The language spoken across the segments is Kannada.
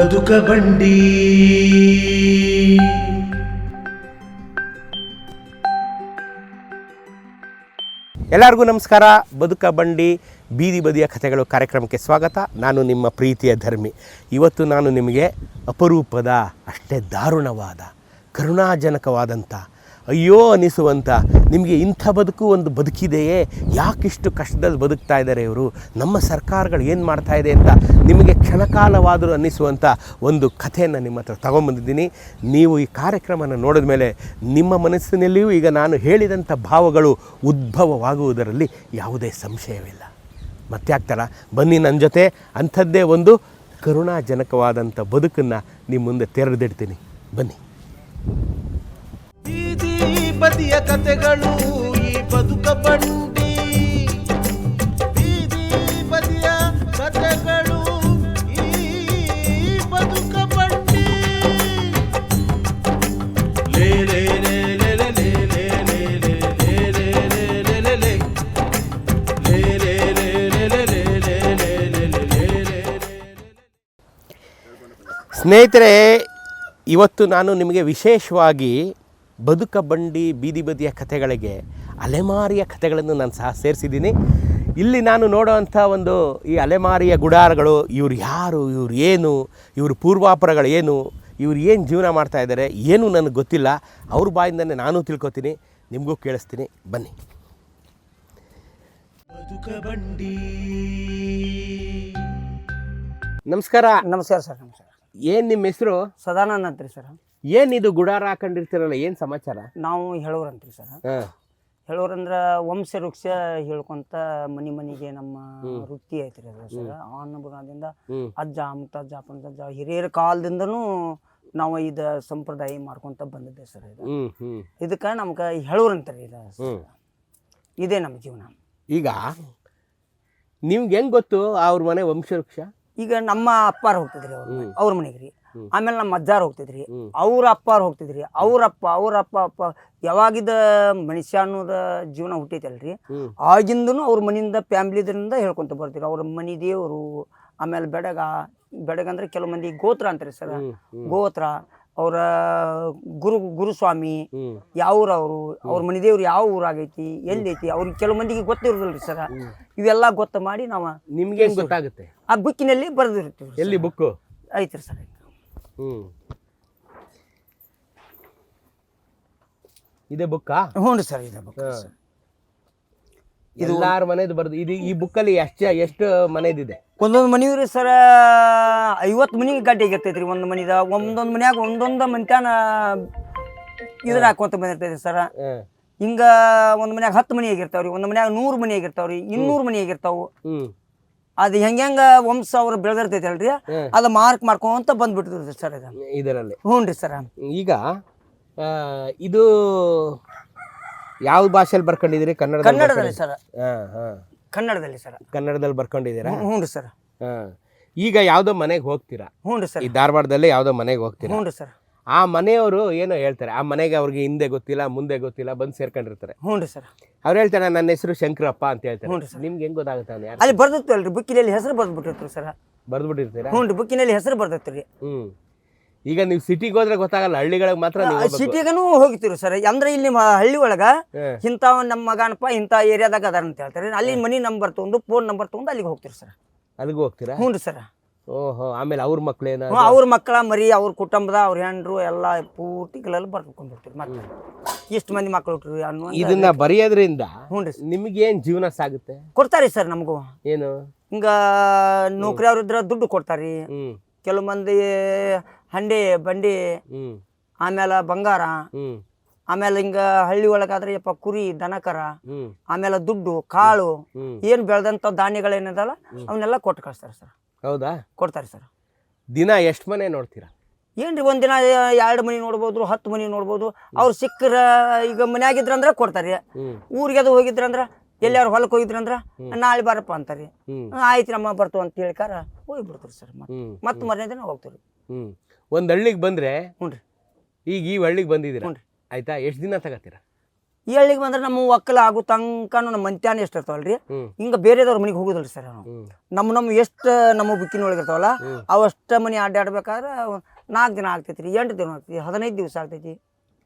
ಬದುಕ ಬಂಡಿ. ಎಲ್ಲರಿಗೂ ನಮಸ್ಕಾರ. ಬದುಕ ಬಂಡಿ, ಬೀದಿ ಬದಿಯ ಕಥೆಗಳು ಕಾರ್ಯಕ್ರಮಕ್ಕೆ ಸ್ವಾಗತ. ನಾನು ನಿಮ್ಮ ಪ್ರೀತಿಯ ಧರ್ಮಿ. ಇವತ್ತು ನಾನು ನಿಮಗೆ ಅಪರೂಪದ, ಅಷ್ಟೇ ದಾರುಣವಾದ ಕರುಣಾಜನಕವಾದಂಥ ಅಯ್ಯೋ ಅನಿಸುವಂಥ ನಿಮಗೆ ಇಂಥ ಬದುಕು ಒಂದು ಬದುಕಿದೆಯೇ? ಯಾಕಿಷ್ಟು ಕಷ್ಟದಲ್ಲಿ ಬದುಕ್ತಾ ಇದ್ದಾರೆ ಇವರು? ನಮ್ಮ ಸರ್ಕಾರಗಳು ಏನು ಮಾಡ್ತಾ ಇದೆ ಅಂತ ನಿಮಗೆ ಕ್ಷಣಕಾಲವಾದರೂ ಅನ್ನಿಸುವಂಥ ಒಂದು ಕಥೆಯನ್ನು ನಿಮ್ಮ ಹತ್ರ ತಗೊಂಬಂದಿದ್ದೀನಿ. ನೀವು ಈ ಕಾರ್ಯಕ್ರಮನ ನೋಡಿದ ಮೇಲೆ ನಿಮ್ಮ ಮನಸ್ಸಿನಲ್ಲಿಯೂ ಈಗ ನಾನು ಹೇಳಿದಂಥ ಭಾವಗಳು ಉದ್ಭವವಾಗುವುದರಲ್ಲಿ ಯಾವುದೇ ಸಂಶಯವಿಲ್ಲ. ಮತ್ತೆ ಆಗ್ತಾರ ಬನ್ನಿ ನನ್ನ ಜೊತೆ, ಅಂಥದ್ದೇ ಒಂದು ಕರುಣಾಜನಕವಾದಂಥ ಬದುಕನ್ನು ನಿಮ್ಮ ಮುಂದೆ ತೆರೆದಿಡ್ತೀನಿ. ಬನ್ನಿ. ಬೀದಿಯ ಕತೆಗಳು ಈ ಬದುಕ ಬಂಡಿ ಬೀದಿ ಬದಿಯ ಕತೆಗಳು ಈ ಬದುಕ ಬಂಡಿ ಸ್ನೇಹಿತರೆ ಇವತ್ತು ನಾನು ನಿಮಗೆ ವಿಶೇಷವಾಗಿ ಬದುಕ ಬಂಡಿ ಬೀದಿ ಬದಿಯ ಕಥೆಗಳಿಗೆ ಅಲೆಮಾರಿಯ ಕಥೆಗಳನ್ನು ನಾನು ಸಹ ಸೇರಿಸಿದ್ದೀನಿ. ಇಲ್ಲಿ ನಾನು ನೋಡುವಂಥ ಒಂದು ಈ ಅಲೆಮಾರಿಯ ಗುಡಾರಗಳು ಇವ್ರು ಯಾರು ಇವ್ರು ಏನು ಇವ್ರ ಪೂರ್ವಾಪರಗಳು ಏನು ಇವ್ರು ಏನು ಜೀವನ ಮಾಡ್ತಾ ಇದ್ದಾರೆ ಏನು ನನಗೆ ಗೊತ್ತಿಲ್ಲ. ಅವ್ರ ಬಾಯಿಂದನೇ ನಾನು ತಿಳ್ಕೊತೀನಿ ನಿಮಗೂ ಕೇಳಿಸ್ತೀನಿ. ಬನ್ನಿ. ಬದುಕ ಬಂಡಿ. ನಮಸ್ಕಾರ. ನಮಸ್ಕಾರ ಸರ್ ನಮಸ್ಕಾರ. ಏನು ನಿಮ್ಮ ಹೆಸರು? ಸದಾನಂದ ಅಂತ್ರಿ ಸರ್. ಏನಿದು ಗುಡಾರ ಹಾಕೊಂಡಿರ್ತೀರಲ್ಲ ಏನು ಸಮಾಚಾರ? ನಾವು ಹೇಳೋರಂತೀವಿ ಅಂತ್ರಿ ಸರ್ ಹೇಳೋರಂದ್ರ ವಂಶ ವೃಕ್ಷ ಹೇಳ್ಕೊಂತ ಮನಿ ಮನಿಗೆ ನಮ್ಮ ವೃತ್ತಿ ಐತ್ರಿ ಅದು ಸರ್. ಅಜ್ಜ ಬುನಾದಿಂದ ಹ್ಞೂ ಅಜ್ಜ ಮುತ್ತಜ್ಜ ಅಪ್ಪನಜ್ಜ ಹಿರಿಯರ ಕಾಲದಿಂದನೂ ನಾವು ಇದ ಸಂಪ್ರದಾಯ ಮಾಡ್ಕೊಂತ ಬಂದಿದ್ದೆ ಸರ್ ಇದು. ಇದಕ್ಕ ನಮ್ಗ ಇದಕ್ಕೆ ನಮ್ಗೆ ಹೇಳೋರು ಇದು ಇದೇ ನಮ್ಮ ಜೀವನ. ಈಗ ನಿಮ್ಗೆ ಹೆಂಗ್ ಗೊತ್ತು ಅವ್ರ ಮನೆ ವಂಶವೃಕ್ಷ ಈಗ ನಮ್ಮ ಅಪ್ಪಾರ ಹೋಗ್ತಿದ್ರಿ ಅವ್ರ ಅವ್ರ ಮನೆಗೆ ರೀ. ಆಮೇಲೆ ನಮ್ಮ ಅಜ್ಜಾರು ಹೋಗ್ತಿದ್ರಿ. ಅವ್ರ ಅಪ್ಪಾರು ಹೋಗ್ತಿದ್ರಿ. ಅವ್ರಪ್ಪ ಅವ್ರಪ್ಪ ಅಪ್ಪ ಯಾವಾಗಿದ ಮನುಷ್ಯ ಅನ್ನೋದ ಜೀವನ ಹುಟ್ಟೈತಲ್ರಿ. ಆಗಿಂದನು ಅವ್ರ ಮನೆಯಿಂದ ಫ್ಯಾಮ್ಲಿದ್ರಿಂದ ಹೇಳ್ಕೊಂತ ಬರ್ತೀರಿ ಅವ್ರ ಮನಿ ದೇವರು ಆಮೇಲೆ ಬೆಡಗ ಬೆಡಗ ಅಂದ್ರೆ ಕೆಲವು ಮಂದಿ ಗೋತ್ರ ಅಂತಾರೆ ಸರ್. ಗೋತ್ರ ಅವರ ಗುರು ಗುರುಸ್ವಾಮಿ ಹ್ಮ್. ಯಾವ ಊರು ಅವರು ಅವ್ರ ಮನೆ ದೇವ್ರು ಯಾವ ಊರಾಗೈತಿ ಎಲ್ಲೈತಿ ಅವ್ರಿಗೆ ಕೆಲವು ಮಂದಿಗೆ ಗೊತ್ತಿರೋದಿಲ್ರಿ ಸರ್. ಇವೆಲ್ಲ ಗೊತ್ತ ಮಾಡಿ ನಾವು ನಿಮ್ಗೆ ಗೊತ್ತಾಗುತ್ತೆ? ಆ ಬುಕ್ಕಿನಲ್ಲಿ ಬರೆದಿರ್ತೀವಿ ಎಲ್ಲಿ ಬುಕ್ಕು? ಐತ್ರಿ ಸರ್. ಹ್ಮ್. ಇದೆ ಬುಕ್ಕಾ? ಹ್ಞೂ ರೀ ಸರ್ ಇದೆ ಬುಕ್ ಎಲ್ಲಾರು ಮನೆದು ಬರ್ದು ಇದು ಈ ಬುಕ್ಕಲ್ಲಿ ಎಷ್ಟು ಎಷ್ಟು ಮನೆದಿದೆ? ಒಂದೊಂದು ಮನಿ ರೀ ಸರ ಐವತ್ತು ಮನಿ ಗಡ್ಡೆ ಆಗಿರ್ತೈತ್ರಿ ಒಂದು ಮನಿದ. ಒಂದೊಂದು ಮನ್ಯಾಗ ಒಂದೊಂದು ಮಂತ್ಯಾನ ಇದ್ರ ಹಾಕೊಂತ ಬಂದಿರ್ತೈತಿ ಸರ. ಹಿಂಗ ಒಂದು ಮನ್ಯಾಗ ಹತ್ತು ಮನಿ ಆಗಿರ್ತಾವ್ರಿ ಒಂದು ಮನ್ಯಾಗ ನೂರು ಮನಿ ಆಗಿರ್ತಾವ್ರಿ ಇನ್ನೂರು ಮನಿ ಆಗಿರ್ತಾವು. ಅದು ಹೆಂಗ್ ಹೆಂಗ ವಂಶ ಅವ್ರು ಬೆಳೆದಿರ್ತೈತಿ ಅಲ್ರಿ ಅದು ಮಾರ್ಕ್ ಮಾಡ್ಕೊಂತ ಬಂದ್ಬಿಟ್ಟಿರ್ತೈತಿ ಸರ್ ಇದು. ಇದರಲ್ಲಿ. ಹ್ಞೂ ರೀ ಸರ. ಈಗ ಆ, ಇದು ಯಾವ ಭಾಷೆಯಲ್ಲಿ ಬರ್ಕೊಂಡಿದ್ದೀರಿ? ಕನ್ನಡ ಕನ್ನಡದಲ್ಲಿ ಸರ್. ಹಾ ಹಾ. ಕನ್ನಡದಲ್ಲಿ ಸರ್. ಕನ್ನಡದಲ್ಲಿ ಬರ್ಕೊಂಡಿದ್ದೀರಾ? ಹ್ಞೂ ರೀ ಸರ್. ಹಾ. ಈಗ ಯಾವುದೋ ಮನೆಗೆ ಹೋಗ್ತೀರಾ? ಹ್ಞೂ ರೀ ಸರ್. ಈ ಧಾರವಾಡದಲ್ಲಿ ಯಾವುದೋ ಮನೆಗೆ ಹೋಗ್ತೀರಾ? ಹ್ಞೂ ರೀ ಸರ್. ಆ ಮನೆಯವರು ಏನೋ ಹೇಳ್ತಾರೆ ಆ ಮನೆಗೆ ಅವ್ರಿಗೆ ಹಿಂದೆ ಗೊತ್ತಿಲ್ಲ ಮುಂದೆ ಗೊತ್ತಿಲ್ಲ ಬಂದು ಸೇರ್ಕೊಂಡಿರ್ತಾರೆ. ಹ್ಞೂ ರೀ ಸರ್. ಅವ್ರು ಹೇಳ್ತಾರೆ ನನ್ನ ಹೆಸರು ಶಂಕರಪ್ಪ ಅಂತ ಹೇಳ್ತಾರೆ. ಹ್ಞೂ ರೀ ಸರ್. ನಿಮ್ಗೆ ಹೆಂಗ್ ಗೊತ್ತಾಗುತ್ತೆ ಅವ್ನು ಯಾರು? ಅಲ್ಲಿ ಬರ್ದಿತ್ತಲ್ರಿ ಬುಕ್ಕಿನಲ್ಲಿ ಹೆಸರು ಬರ್ದ್ಬಿಟ್ಟಿರ್ತೀರಿ ಸರ್. ಬರ್ದ್ಬಿಟ್ಟಿರ್ತೀರಾ? ಹ್ಞೂ ರೀ ಬುಕ್ಕಿನಲ್ಲಿ ಹೆಸರು ಬರ್ದೈತ್ರಿ ಹ್ಮ್ ಈಗ ನೀವು ಸಿಟಿಗೆ ಹೋದ್ರೆ ಗೊತ್ತಾಗಲ್ಲ ಹಳ್ಳಿಗಳಿಗೆ ಮಾತ್ರ ನೀವು ಹೋಗ್ಬೇಕು. ಸಿಟಿಗನು ಹೋಗ್ತಿರು ಸರ್. ಅಂದ್ರೆ ಇಲ್ಲಿ ನಿಮ್ಮ ಹಳ್ಳಿ ಒಳಗ ಹ್ಮ್. ಇಂಥ ನಮ್ಮ ಮಗನಪ್ಪ ಇಂಥ ಏರಿಯಾದಾಗ ಅದಾರ ಅಂತ ಹೇಳ್ತಾರೆ. ಅಲ್ಲಿ ಮನಿ ನಂಬರ್ ತಗೊಂಡು ಫೋನ್ ನಂಬರ್ ತಗೊಂಡು ಅಲ್ಲಿಗೆ ಹೋಗ್ತೀರಿ ಸರ್. ಅಲ್ಲಿಗೂ ಹೋಗ್ತೀರಾ? ಹ್ಞೂ ರೀ ಸರ್. ಓಹೋ ಆಮೇಲೆ ಅವ್ರ ಮಕ್ಳೇನ? ಅವ್ರ ಮಕ್ಕಳ ಮರಿ ಅವ್ರ ಕುಟುಂಬದ ಅವ್ರ ಹೆಂಡ್ರು ಎಲ್ಲ ಪೂರ್ತಿಗಳೆಲ್ಲ ಕಲಲ್ಲಿ ಬರ್ಕೊಂಡ್ಬಿಡ್ತೀರಿ ಮತ್ತೆ ಇಷ್ಟು ಮಂದಿ ಮಕ್ಕಳು ಹುಟ್ರಿ ಅನ್ನೋ ಇದನ್ನ ಬರೆಯೋದ್ರಿಂದ ಹ್ಞೂ ರೀ. ನಿಮ್ಗೇನ್ ಜೀವನ ಸಾಗುತ್ತೆ? ಕೊಡ್ತಾರೆ ಸರ್ ನಮಗೂ. ಏನು? ಹಿಂಗ ನೌಕರಿ ಅವ್ರ ಇದ್ರ ದುಡ್ಡು ಕೊಡ್ತಾರಿ. ಕೆಲವು ಮಂದಿ ಹಂಡಿ ಬಂಡಿ ಆಮೇಲೆ ಬಂಗಾರ ಆಮೇಲೆ ಹಿಂಗ ಹಳ್ಳಿ ಒಳಗಾದ್ರೆ ಯಪ್ಪ ಕುರಿ ದನಕರ ಆಮೇಲೆ ದುಡ್ಡು ಕಾಳು ಏನು ಬೆಳೆದಂಥ ಧಾನ್ಯಗಳೇನಿದಲ್ಲ ಅವನ್ನೆಲ್ಲ ಕೊಟ್ಟು ಕಳಿಸ್ತಾರೆ ಸರ್. ಹೌದಾ? ಕೊಡ್ತಾರೆ ಸರ್. ದಿನ ಎಷ್ಟು ಮನೆ ನೋಡ್ತೀರಾ? ಏನ್ರಿ ಒಂದಿನ ಎರಡು ಮನೆ ನೋಡ್ಬೋದು ಹತ್ತು ಮನೆ ನೋಡ್ಬೋದು. ಅವ್ರು ಸಿಕ್ಕರ ಈಗ ಮನ್ಯಾಗಿದ್ರಂದ್ರೆ ಕೊಡ್ತಾರೆ ಊರಿಗೆ ಅದು ಹೋಗಿದ್ರಂದ್ರೆ ಎಲ್ಲಾರು ಹೊಲಕ್ಕೆ ಹೋಗಿದ್ರಂದ್ರೆ ನಾಳೆ ಬಾರಪ್ಪ ಅಂತಾರೆ ಆಯ್ತು ನಮ್ಮ ಬರ್ತು ಅಂತ ಹೇಳ್ಕಾರ ಹೋಗಿ ಬಿಡ್ತಾರೆ ಸರ್ ಮತ್ತೆ. ಮರನೇ ದಿನ ಹೋಗ್ತಾರೆ ಹ್ಮ್. ಒಂದ್ ಹಳ್ಳಿಗೆ ಬಂದ್ರೆ ಹ್ಞೂ ರೀ ಈಗ ಈ ಹಳ್ಳಿಗೆ ಬಂದಿದ್ದೀರಾ? ಹ್ಞೂ ರೀ ಆಯ್ತಾ? ಎಷ್ಟು ದಿನ ತಗತ್ತೀರಾ ಈ ಹಳ್ಳಿಗೆ ಬಂದ್ರೆ ನಮ್ಮ ಒಕ್ಕಲ ಆಗೋ ತನಕ ನಮ್ಮ ಮಂತ್ಯಾನ ಎಷ್ಟು ಇರ್ತಾವಲ್ರಿ ರೀ ಹಿಂಗ ಬೇರೆದವ್ರ ಮನೆಗೆ ಹೋಗೋದಲ್ಲ ಸರ್ ನಾವು. ನಮ್ಮ ನಮ್ಮ ಎಷ್ಟು ನಮ್ಮ ಬುಕ್ಕಿನೊಳಗೆ ಇರ್ತಾವಲ್ಲ ಅವಷ್ಟ ಮನೆ ಅಡ್ಡಾಡ್ಬೇಕಾದ್ರೆ ನಾಲ್ಕು ದಿನ ಆಗ್ತೈತಿ ರೀ ಎಂಟು ದಿನ ಆಗ್ತೈತಿ ಹದಿನೈದು ದಿವಸ ಆಗ್ತೈತಿ.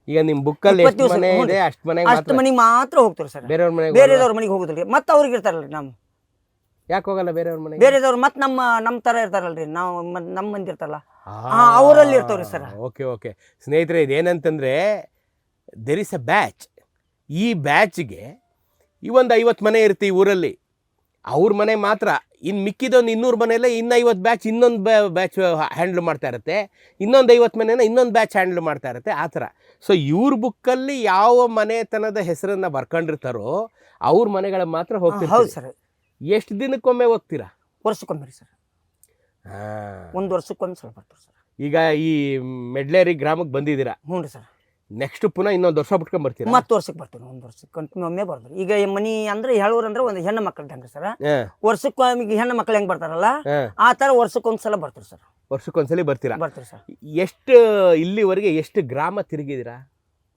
ಈಗ ನಿಮ್ಮ ಬುಕ್ಕಲ್ಲಿ ಎಷ್ಟು ಮನೆ ಇದೆ ರೀ. ಅಷ್ಟು ಮನೆಗೆ ಅಷ್ಟು ಮಾತ್ರ? ಮನೆಗೆ ಮಾತ್ರ ಹೋಗ್ತಾರೆ ಸರ್. ಬೇರೆಯವ್ರ ಮನೆಗೆ ಬೇರೆದವ್ರ ಮನೆಗೆ ರೀ ಮತ್ತೆ ಅವ್ರಿಗೆ ಇರ್ತಾರಲ್ರಿ ನಮ್ಮ ಯಾಕೆ ಹೋಗಲ್ಲ ಬೇರೆಯವ್ರ ಮನೆಗೆ? ಬೇರೆದವ್ರು ಮತ್ತೆ ನಮ್ಮ ನಮ್ಮ ಥರ ಇರ್ತಾರಲ್ರಿ. ನಾವು ಮ- ನಮ್ಮ ಮಂದಿ ಇರ್ತಾರಲ್ಲ. ಅವರಲ್ಲಿ ಇರ್ತಾವ್ರಿ ಸರ್. Okay okay. ಸ್ನೇಹಿತರೆ ಇದೇನಂತಂದ್ರೆ ದೆರ್ ಇಸ್ ಅ ಬ್ಯಾಚ್ ಈ ಬ್ಯಾಚ್ಗೆ ಈ ಒಂದು ಐವತ್ತು ಮನೆ ಇರುತ್ತೆ ಈ ಊರಲ್ಲಿ. ಅವ್ರ ಮನೆ ಮಾತ್ರ. ಇನ್ನು ಮಿಕ್ಕಿದೊಂದು ಇನ್ನೂರು ಮನೆಯಲ್ಲೇ ಇನ್ನು ಐವತ್ತು ಬ್ಯಾಚ್ ಇನ್ನೊಂದು ಬ್ಯಾಚ್ ಹ್ಯಾಂಡ್ಲ್ ಮಾಡ್ತಾ ಇರುತ್ತೆ. ಇನ್ನೊಂದು ಐವತ್ತು ಮನೇನ ಇನ್ನೊಂದು ಬ್ಯಾಚ್ ಹ್ಯಾಂಡ್ಲ್ ಮಾಡ್ತಾ ಇರುತ್ತೆ. ಆ ಥರ. ಸೊ ಇವ್ರ ಬುಕ್ಕಲ್ಲಿ ಯಾವ ಮನೆತನದ ಹೆಸರನ್ನು ಬರ್ಕೊಂಡಿರ್ತಾರೋ ಅವ್ರ ಮನೆಗಳ ಮಾತ್ರ ಹೌದು ಹೋಗ್ತಿರ್ತಾರೆ. ಸರ್. ಎಷ್ಟು ದಿನಕ್ಕೊಮ್ಮೆ ಹೋಗ್ತೀರಾ? ವರ್ಷಕ್ಕೊಮ್ಮೆ ರೀ ಸರ್. ಹಾಂ. ಒಂದು ವರ್ಷಕ್ಕೊಮ್ಮೆ ಸ್ವಲ್ಪ ಬರ್ತೀವಿ ಸರ್. ಈಗ ಈ ಮೆಡ್ಲೇರಿ ಗ್ರಾಮಕ್ಕೆ ಬಂದಿದ್ದೀರಾ? ಹ್ಞೂ ರೀ ಸರ್. ನೆಕ್ಸ್ಟ್ ಪುನಃ ಇನ್ನೊಂದು ವರ್ಷ ಬಿಟ್ಕೊಂಡ್ ಬರ್ತೀರಾ ಮತ್ತೆ ವರ್ಷಕ್ಕೆ ಬರ್ತೀನಿ ಒಂದು ವರ್ಷಕ್ಕೆ ಕಂಟಿನ್ಯೂ ಒಮ್ಮೆ ಬರ್ತಾರೆ ಈಗ ಈ ಮನಿ ಅಂದ್ರೆ ಹೇಳೋರು ಅಂದ್ರೆ ಒಂದು ಹೆಣ್ಣು ಮಕ್ಳು ಹೆಂಗ ಸರ್? ಹಾ, ಈಗ ಹೆಣ್ಣು ಮಕ್ಳು ಹೆಂಗ್ ಬರ್ತಾರಲ್ಲ? ಹಾ. ಆ ಥರ ವರ್ಷಕ್ಕೊಂದ್ಸಲ ಬರ್ತಾರೆ ಸರ್. ವರ್ಷಕ್ಕೊಂದ್ಸಲ ಬರ್ತೀರಾ? ಬರ್ತಾರೆ ಸರ್. ಎಷ್ಟು ಇಲ್ಲಿವರೆಗೆ ಎಷ್ಟು ಗ್ರಾಮ ತಿರುಗಿದಿರಾ?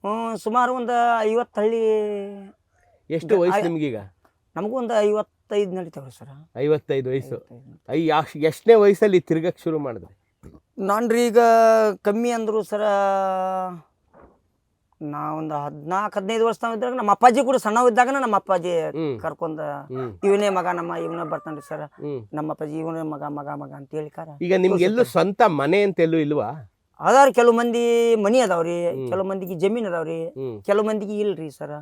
ಹ್ಞೂ ಸುಮಾರು ಒಂದು ಐವತ್ತು ಹಳ್ಳಿ ಎಷ್ಟು ವಯಸ್ಸು ನಿಮ್ಗೀಗ ನಮಗೂ ಒಂದು ಐವತ್ತೈದು ನಡೀತಾವ್ರಿ ಸರ್. ಐವತ್ತೈದು ವಯಸ್ಸು. ಐ ಎಷ್ಟನೇ ವಯಸ್ಸಲ್ಲಿ ತಿರ್ಗಕ್ಕೆ ಶುರು ಮಾಡಿದ್ರಿ? ನಾನು ರೀ ಈಗ ಕಮ್ಮಿ ಅಂದರು ಸರ ನಾ ಒಂದು ಹದಿನಾಲ್ಕು ಹದಿನೈದು ವರ್ಷ ಇದ್ದಾಗ ನಮ್ಮ ಅಪ್ಪಾಜಿ ಕೂಡ ಸಣ್ಣವಿದ್ದಾಗ ನಮ್ಮ ಅಪ್ಪಾಜಿ ಕರ್ಕೊಂಡ ಇವನೇ ಮಗ ನಮ್ಮ ಇವನೇ ಬರ್ತಾನ್ರಿ ಸರ್ ನಮ್ಮ ಅಪ್ಪಾಜಿ ಇವನೇ ಮಗ ಮಗ ಮಗ ಅಂತ ಹೇಳಿ ಈಗ ಈಗ ನಿಮ್ಗೆಲ್ಲೂ ಸ್ವಂತ ಮನೆ ಅಂತ ಎಲ್ಲೂ ಇಲ್ವಾ? ಅದಾರ ಕೆಲವು ಮಂದಿ ಮನಿ ಅದಾವ್ರಿ. ಕೆಲವು ಮಂದಿಗೆ ಜಮೀನ್ ಅದಾವ್ರಿ ಕೆಲವು ಮಂದಿಗೆ ಇಲ್ರಿ ಸರ್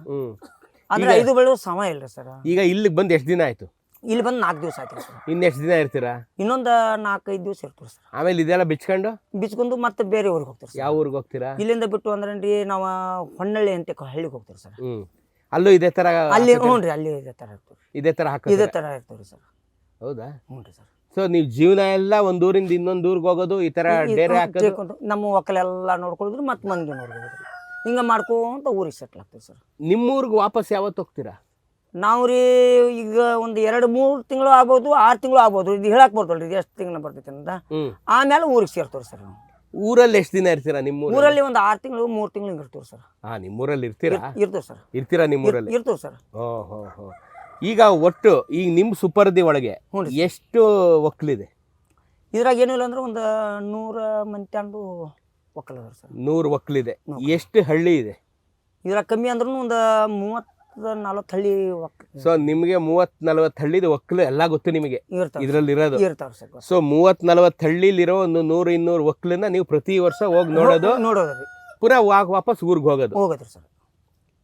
ಅಂದ್ರೆ ಐದು ಬೆಳೆ ಸಮ ಇಲ್ರಿ ಸರ್ ಈಗ ಇಲ್ಲಿಗೆ ಬಂದು ಎಷ್ಟು ದಿನ ಆಯ್ತು? ಇಲ್ಲಿ ಬಂದು ನಾಲ್ಕು ದಿವಸ ಆಯ್ತು ಸರ್. ಇನ್ನೆಷ್ಟು ದಿನ ಇರ್ತೀರಾ? ಇನ್ನೊಂದು ನಾಲ್ಕೈದು ದಿವಸ ಇರ್ತೀವಿ ಸರ್. ಆಮೇಲೆ ಇದೆಲ್ಲ ಬಿಚ್ಕೊಂಡು? ಬಿಚ್ಕೊಂಡು ಮತ್ತೆ ಬೇರೆ ಊರಿಗೆ ಹೋಗ್ತೀವಿ ಸರ್. ಯಾವ ಊರಿಗೆ ಹೋಗ್ತೀರಾ? ಇಲ್ಲಿಂದ ಬಿಟ್ಟು ಅಂದ್ರೆ ರೀ ನಾವು ಹೊನ್ನಳ್ಳಿ ಅಂತ ಹಳ್ಳಿಗೆ ಹೋಗ್ತೀವಿ ಸರ್. ಹ್ಮ್. ಅಲ್ಲೂ ಇದೇ ತರ ಅಲ್ಲಿ? ಹ್ಞೂ ರೀ ಅಲ್ಲಿ ಇದೇ ಥರ ಇರ್ತೀವಿ. ಇದೇ ತರ ಇದೇ ಹಾಕೋತೀರಾ ಥರ ಇರ್ತೀವಿ ಸರ್. ಹೌದಾ? ಹ್ಞೂ ರೀ ಸರ್. ಸೊ ನೀವು ಜೀವನ ಎಲ್ಲ ಒಂದ್ ಊರಿಂದ ಇನ್ನೊಂದ್ ಊರಿಗೆ ಹೋಗೋದು ಈ ತರ ಡೇರೆ ಹಾಕೋದು? ತಿಳ್ಕೊಂಡು ನಮ್ಮ ಒಕ್ಕಲೆಲ್ಲ ನೋಡ್ಕೊಳಿದ್ರು ಮತ್ತೆ ಮಂದಿ ನೋಡ್ಕೊಳಿದ್ರು. ಹಿಂಗೆ ಮಾಡ್ಕೊಂತ ಊರಿಗೆ ಸೆಟ್ಲ್ ಆಗ್ತೀವಿ ಸರ್. ನಿಮ್ಮೂರ್ಗೆ ವಾಪಸ್ ಯಾವತ್ತು ಹೋಗ್ತೀರಾ? ನಾವು ರೀ ಈಗ ಒಂದು ಎರಡು ಮೂರು ತಿಂಗಳು ಆಗ್ಬೋದು ಆರು ತಿಂಗಳು ಆಗ್ಬೋದು. ಇದು ಹೇಳಕ್ ಬರ್ತಲ್ ರೀ ಎಷ್ಟು ತಿಂಗಳು ಬರ್ತೈತೆ ಅಂತ. ಆಮೇಲೆ ಊರಿಗೆ ಸೇರ್ತೀವಿ ಸರ್ ನಾವು. ಊರಲ್ಲಿ ಎಷ್ಟು ದಿನ ಇರ್ತೀರಾ ನಿಮ್ಮ ಊರಲ್ಲಿ? ಒಂದು ಆರು ತಿಂಗಳು ಮೂರು ತಿಂಗಳು ಹಿಂಗೆ ಇರ್ತೀವಿ ಸರ್. ಹಾ ನಿಮ್ಮೂರಲ್ಲಿ ಇರ್ತೀರಾ? ಇರ್ತೀವಿ ಸರ್. ಇರ್ತೀರಾ ನಿಮ್ಮೂರಲ್ಲಿ ಇರ್ತೀವಿ ಸರ್. ಓ ಹೋ ಹೋ. ಈಗ ಒಟ್ಟು ಈಗ ನಿಮ್ಮ ಸುಪರ್ದಿ ಒಳಗೆ ಎಷ್ಟು ಒಕ್ಕಲಿದೆ? ಇದ್ರಾಗ ಏನಿಲ್ಲ ಅಂದ್ರೆ ಒಂದು ನೂರ ಮಂತ್ಯಾಂಡು ಒಕ್ಕಲದ ಸರ್. ನೂರು ಒಕ್ಕಲಿದೆ. ಎಷ್ಟು ಹಳ್ಳಿ ಇದೆ? ಇದ್ರಾಗ ಕಮ್ಮಿ ಅಂದ್ರೂ ಒಂದು ಮೂವತ್ತು ನಲ್ವತ್ತು ಹಳ್ಳಿ ಸೊ ನಿಮಗೆ ಮೂವತ್ ನಲವತ್ತು ಹಳ್ಳಿದ ಒಕ್ಕಲು ಎಲ್ಲ ಗೊತ್ತು ನಿಮಗೆ. ಇದರಲ್ಲಿ ಇರೋದು. ಇರ್ತಾವೆ ಸರ್ ಸೊ ಮೂವತ್ ನಲವತ್ತು ಹಳ್ಳಿಲಿರೋ ಒಂದು ನೂರು ಇನ್ನೂರು ಒಕ್ಕಲನ್ನ ನೀವು ಪ್ರತಿ ವರ್ಷ ಹೋಗಿ ನೋಡೋದು. ನೋಡೋದು ರೀ ವಾ- ವಾಪಸ್ ಊರಿಗೆ ಹೋಗೋದು. ಹೋಗೋದ್ರಿ ಸರ್.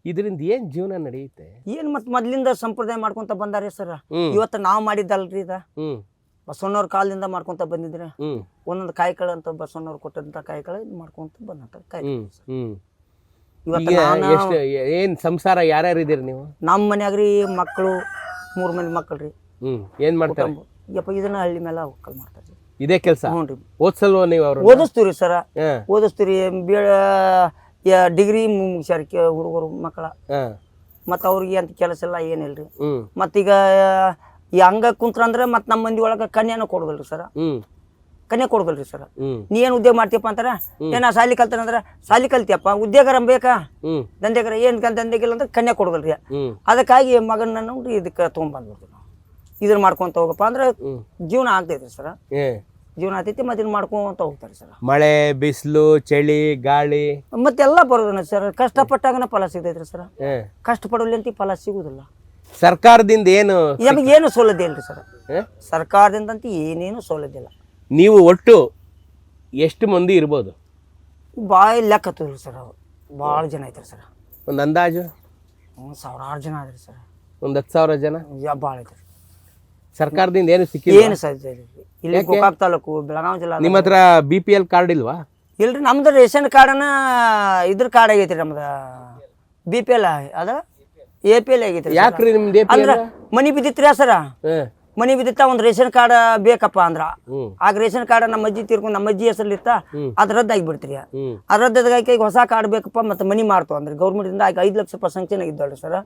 ಇದರಿಂದ ಏನ್ ಜೀವನ ನಡೆಯುತ್ತೆ? ಏನು ಮತ್ತೆ ಮೊದ್ಲಿಂದ ಸಂಪ್ರದಾಯ ಮಾಡ್ಕೊಂತ ಬಂದಾರೆ ಸರ್? ಇವತ್ತು ನಾವು ಮಾಡಿದ್ದಲ್ರಿ ಇದ? ಬಸವಣ್ಣವ್ರ ಕಾಲದಿಂದ ಮಾಡ್ಕೊಂತ ಬಂದಿದ್ರೆ? ಒಂದೊಂದು ಕಾಯಿಗಳು ಅಂತ ಬಸವಣ್ಣವ್ರು ಕೊಟ್ಟಂತ ಕಾಯಿಗಳು ಮಾಡ್ಕೊಂತ ಬಂದಂತ ಕಾಯಿ ಇವತ್ತು ಈಗ ನಾನು ಎಷ್ಟು ಏನ್ ಸಂಸಾರ ಯಾರ್ಯಾರು ಇದೀರಿ ನೀವು? ನಮ್ಮ ಮನ್ಯಾಗ ರೀ ಮಕ್ಕಳು ಮೂರು ಮಂದಿ ಮಕ್ಕಳು ರೀ. ಹ್ಮ್ ಏನ್ ಮಾಡ್ತಾರೆ? ಯಪ್ಪ ಇದನ್ನ ಹಳ್ಳಿ ಮೇಲೆ ಒಕ್ಕಲ್ ಮಾಡ್ತಾರೆ ರೀ. ಇದೇ ಕೆಲಸ? ಹ್ಞೂ ರೀ. ಓದ್ಸಲ್ವ ನೀವು ಅವರು ಓದಿಸ್ತೀವಿ ಸರ. ಓದಿಸ್ತೀವಿ ರೀ. ಬೀಳ ಡಿಗ್ರಿ ಮುಗಿಸ್ಯಾರ ಹುಡುಗರು ಮಕ್ಕಳ. ಮತ್ತು ಅವ್ರಿಗೆ ಅಂತ ಕೆಲಸ ಎಲ್ಲ ಏನಿಲ್ಲ ರೀ ಮತ್ತೀಗ ಈ ಹಂಗ ಕುಂತ್ರ ಅಂದ್ರೆ ಮತ್ತೆ ನಮ್ಮ ಮಂದಿ ಒಳಗೆ ಕನ್ಯಾನ ಕೊಡೋದಿಲ್ರಿ ಸರ. ಹ್ಮ್. ಕನ್ಯಾ ಕೊಡ್ಬಲ್ರಿ ಸರ್. ನೀ ಏನ್ ಉದ್ಯೋಗ ಮಾಡ್ತೀಯಪ್ಪ ಅಂತಾರ? ಏನ ಸಾಲಿ ಕಲ್ತಾನಂದ್ರ? ಸಾಲಿ ಕಲ್ತಿಯಪ್ಪ. ಉದ್ಯೋಗರ ಬೇಕಾ? ದಂಧೆಗರ ಏನು ದಂಧೆಗಿಲ್ಲ ಅಂದ್ರೆ ಕನ್ಯಾ ಕೊಡ್ಬಲ್ರಿ ಅದಕ್ಕಾಗಿ ಮಗನ ನೋಡಿ ಇದಕ್ಕೆ ತೊಗೊಂಬಂದ್ಬಿಡ್ತೀವಿ ನಾವು. ಇದನ್ನ ಮಾಡ್ಕೊಂತ ಹೋಗಪ್ಪ ಅಂದ್ರೆ ಜೀವನ ಆಗ್ತೈತ್ರಿ ಸರ್. ಜೀವನ ಆಗ್ತೈತಿ ಮತ್ತೆ ಇದನ್ನ ಮಾಡ್ಕೊಂತ ಹೋಗ್ತಾರೆ ಸರ್. ಮಳೆ ಬಿಸಿಲು ಚಳಿ ಗಾಳಿ. ಮತ್ತೆಲ್ಲ ಬರೋದನ್ನ ಸರ್. ಕಷ್ಟಪಟ್ಟಾಗನ ಫಲ ಸಿಗ್ತೈತ್ರಿ ಸರ್. ಕಷ್ಟ ಕಷ್ಟಪಡಲಿ ಅಂತ ಫಲ ಸಿಗುದಿಲ್ಲ. ಸರ್ಕಾರದಿಂದ ಏನು ನಮಗೆ ಏನು ಸೌಲಭ್ಯ ಇಲ್ರಿ ಸರ್? ಸರ್ಕಾರದಿಂದ ಅಂತ ಏನೇನು ಸೌಲಭ್ಯ ಇಲ್ಲ. ನೀವು ಒಟ್ಟು ಎಷ್ಟು ಮಂದಿ ಇರ್ಬೋದು? ಭಾಳ ಲೆಕ್ಕ ಹತ್ತದ್ರಿ ಸರ್ ಭಾಳ ಜನ ಐತ್ರಿ ಸರ್. ಒಂದು ಅಂದಾಜು? ಹ್ಞೂ ಸಾವಿರಾರು ಜನ ಆದ್ರಿ ಸರ್. ಒಂದು ಹತ್ತು ಸಾವಿರ ಜನ? ಯಾ ಭಾಳ ಐತ್ರಿ. ಸರ್ಕಾರದಿಂದ ಏನು ಸಿಕ್ಕಿಲ್ಲ ಏನು ಸರ್ ಇಲ್ಲ ಗೋಕಾಕ್ ತಾಲೂಕು ಬೆಳಗಾವಿ ಜಿಲ್ಲಾ ನಿಮ್ಮ ಹತ್ರ ಬಿ ಪಿ ಎಲ್ ಕಾರ್ಡ್ ಇಲ್ವಾ? ಇಲ್ರಿ ನಮ್ದು ರೇಷನ್ ಕಾರ್ಡನ ಇದ್ರ ಕಾರ್ಡ್ ಆಗೈತ್ರಿ ನಮ್ದು. ಬಿ ಪಿ ಎಲ್ ಅದ? ಎ ಪಿ ಎಲ್ ಆಗೈತ್ರಿ. ಯಾಕ್ರಿ ನಿಮ್ದು ಅಂದ್ರೆ ಮನಿ ಬಿದ್ದಿತ್ರಿ ಸರ? ಎಲ್ ಮನಿ ಬಿದ್ದಿತ್ತ ಒಂದು ರೇಷನ್ ಕಾರ್ಡ್ ಬೇಕಪ್ಪ ಅಂದ್ರ. ಹ್ಮ್. ಆಗ ರೇಷನ್ ಕಾರ್ಡ್ ನಮ್ಮ ಅಜ್ಜಿ ತೀರ್ಕೊಂಡು ನಮ್ಮ ಅಜ್ಜಿ ಹೆಸರಲ್ಲಿತ್ತ ಹ್ಮ್. ಅದು ರದ್ದಾಗಿ ಬಿಡ್ತೀರಿ ಅದ್ ರದ್ದಾಗಿ ಈಗ ಹೊಸ ಕಾರ್ಡ್ ಬೇಕಪ್ಪ ಮತ್ತೆ ಮನಿ ಮಾಡ್ತು ಅಂದ್ರೆ. ಗೌರ್ಮೆಂಟಿಂದ ಆಗ ಐದ್ ಲಕ್ಷ ರೂಪಾಯಿ ಸಂಕ್ಷನ್ ಇದ್ದಳ್ರಿ ಸರ್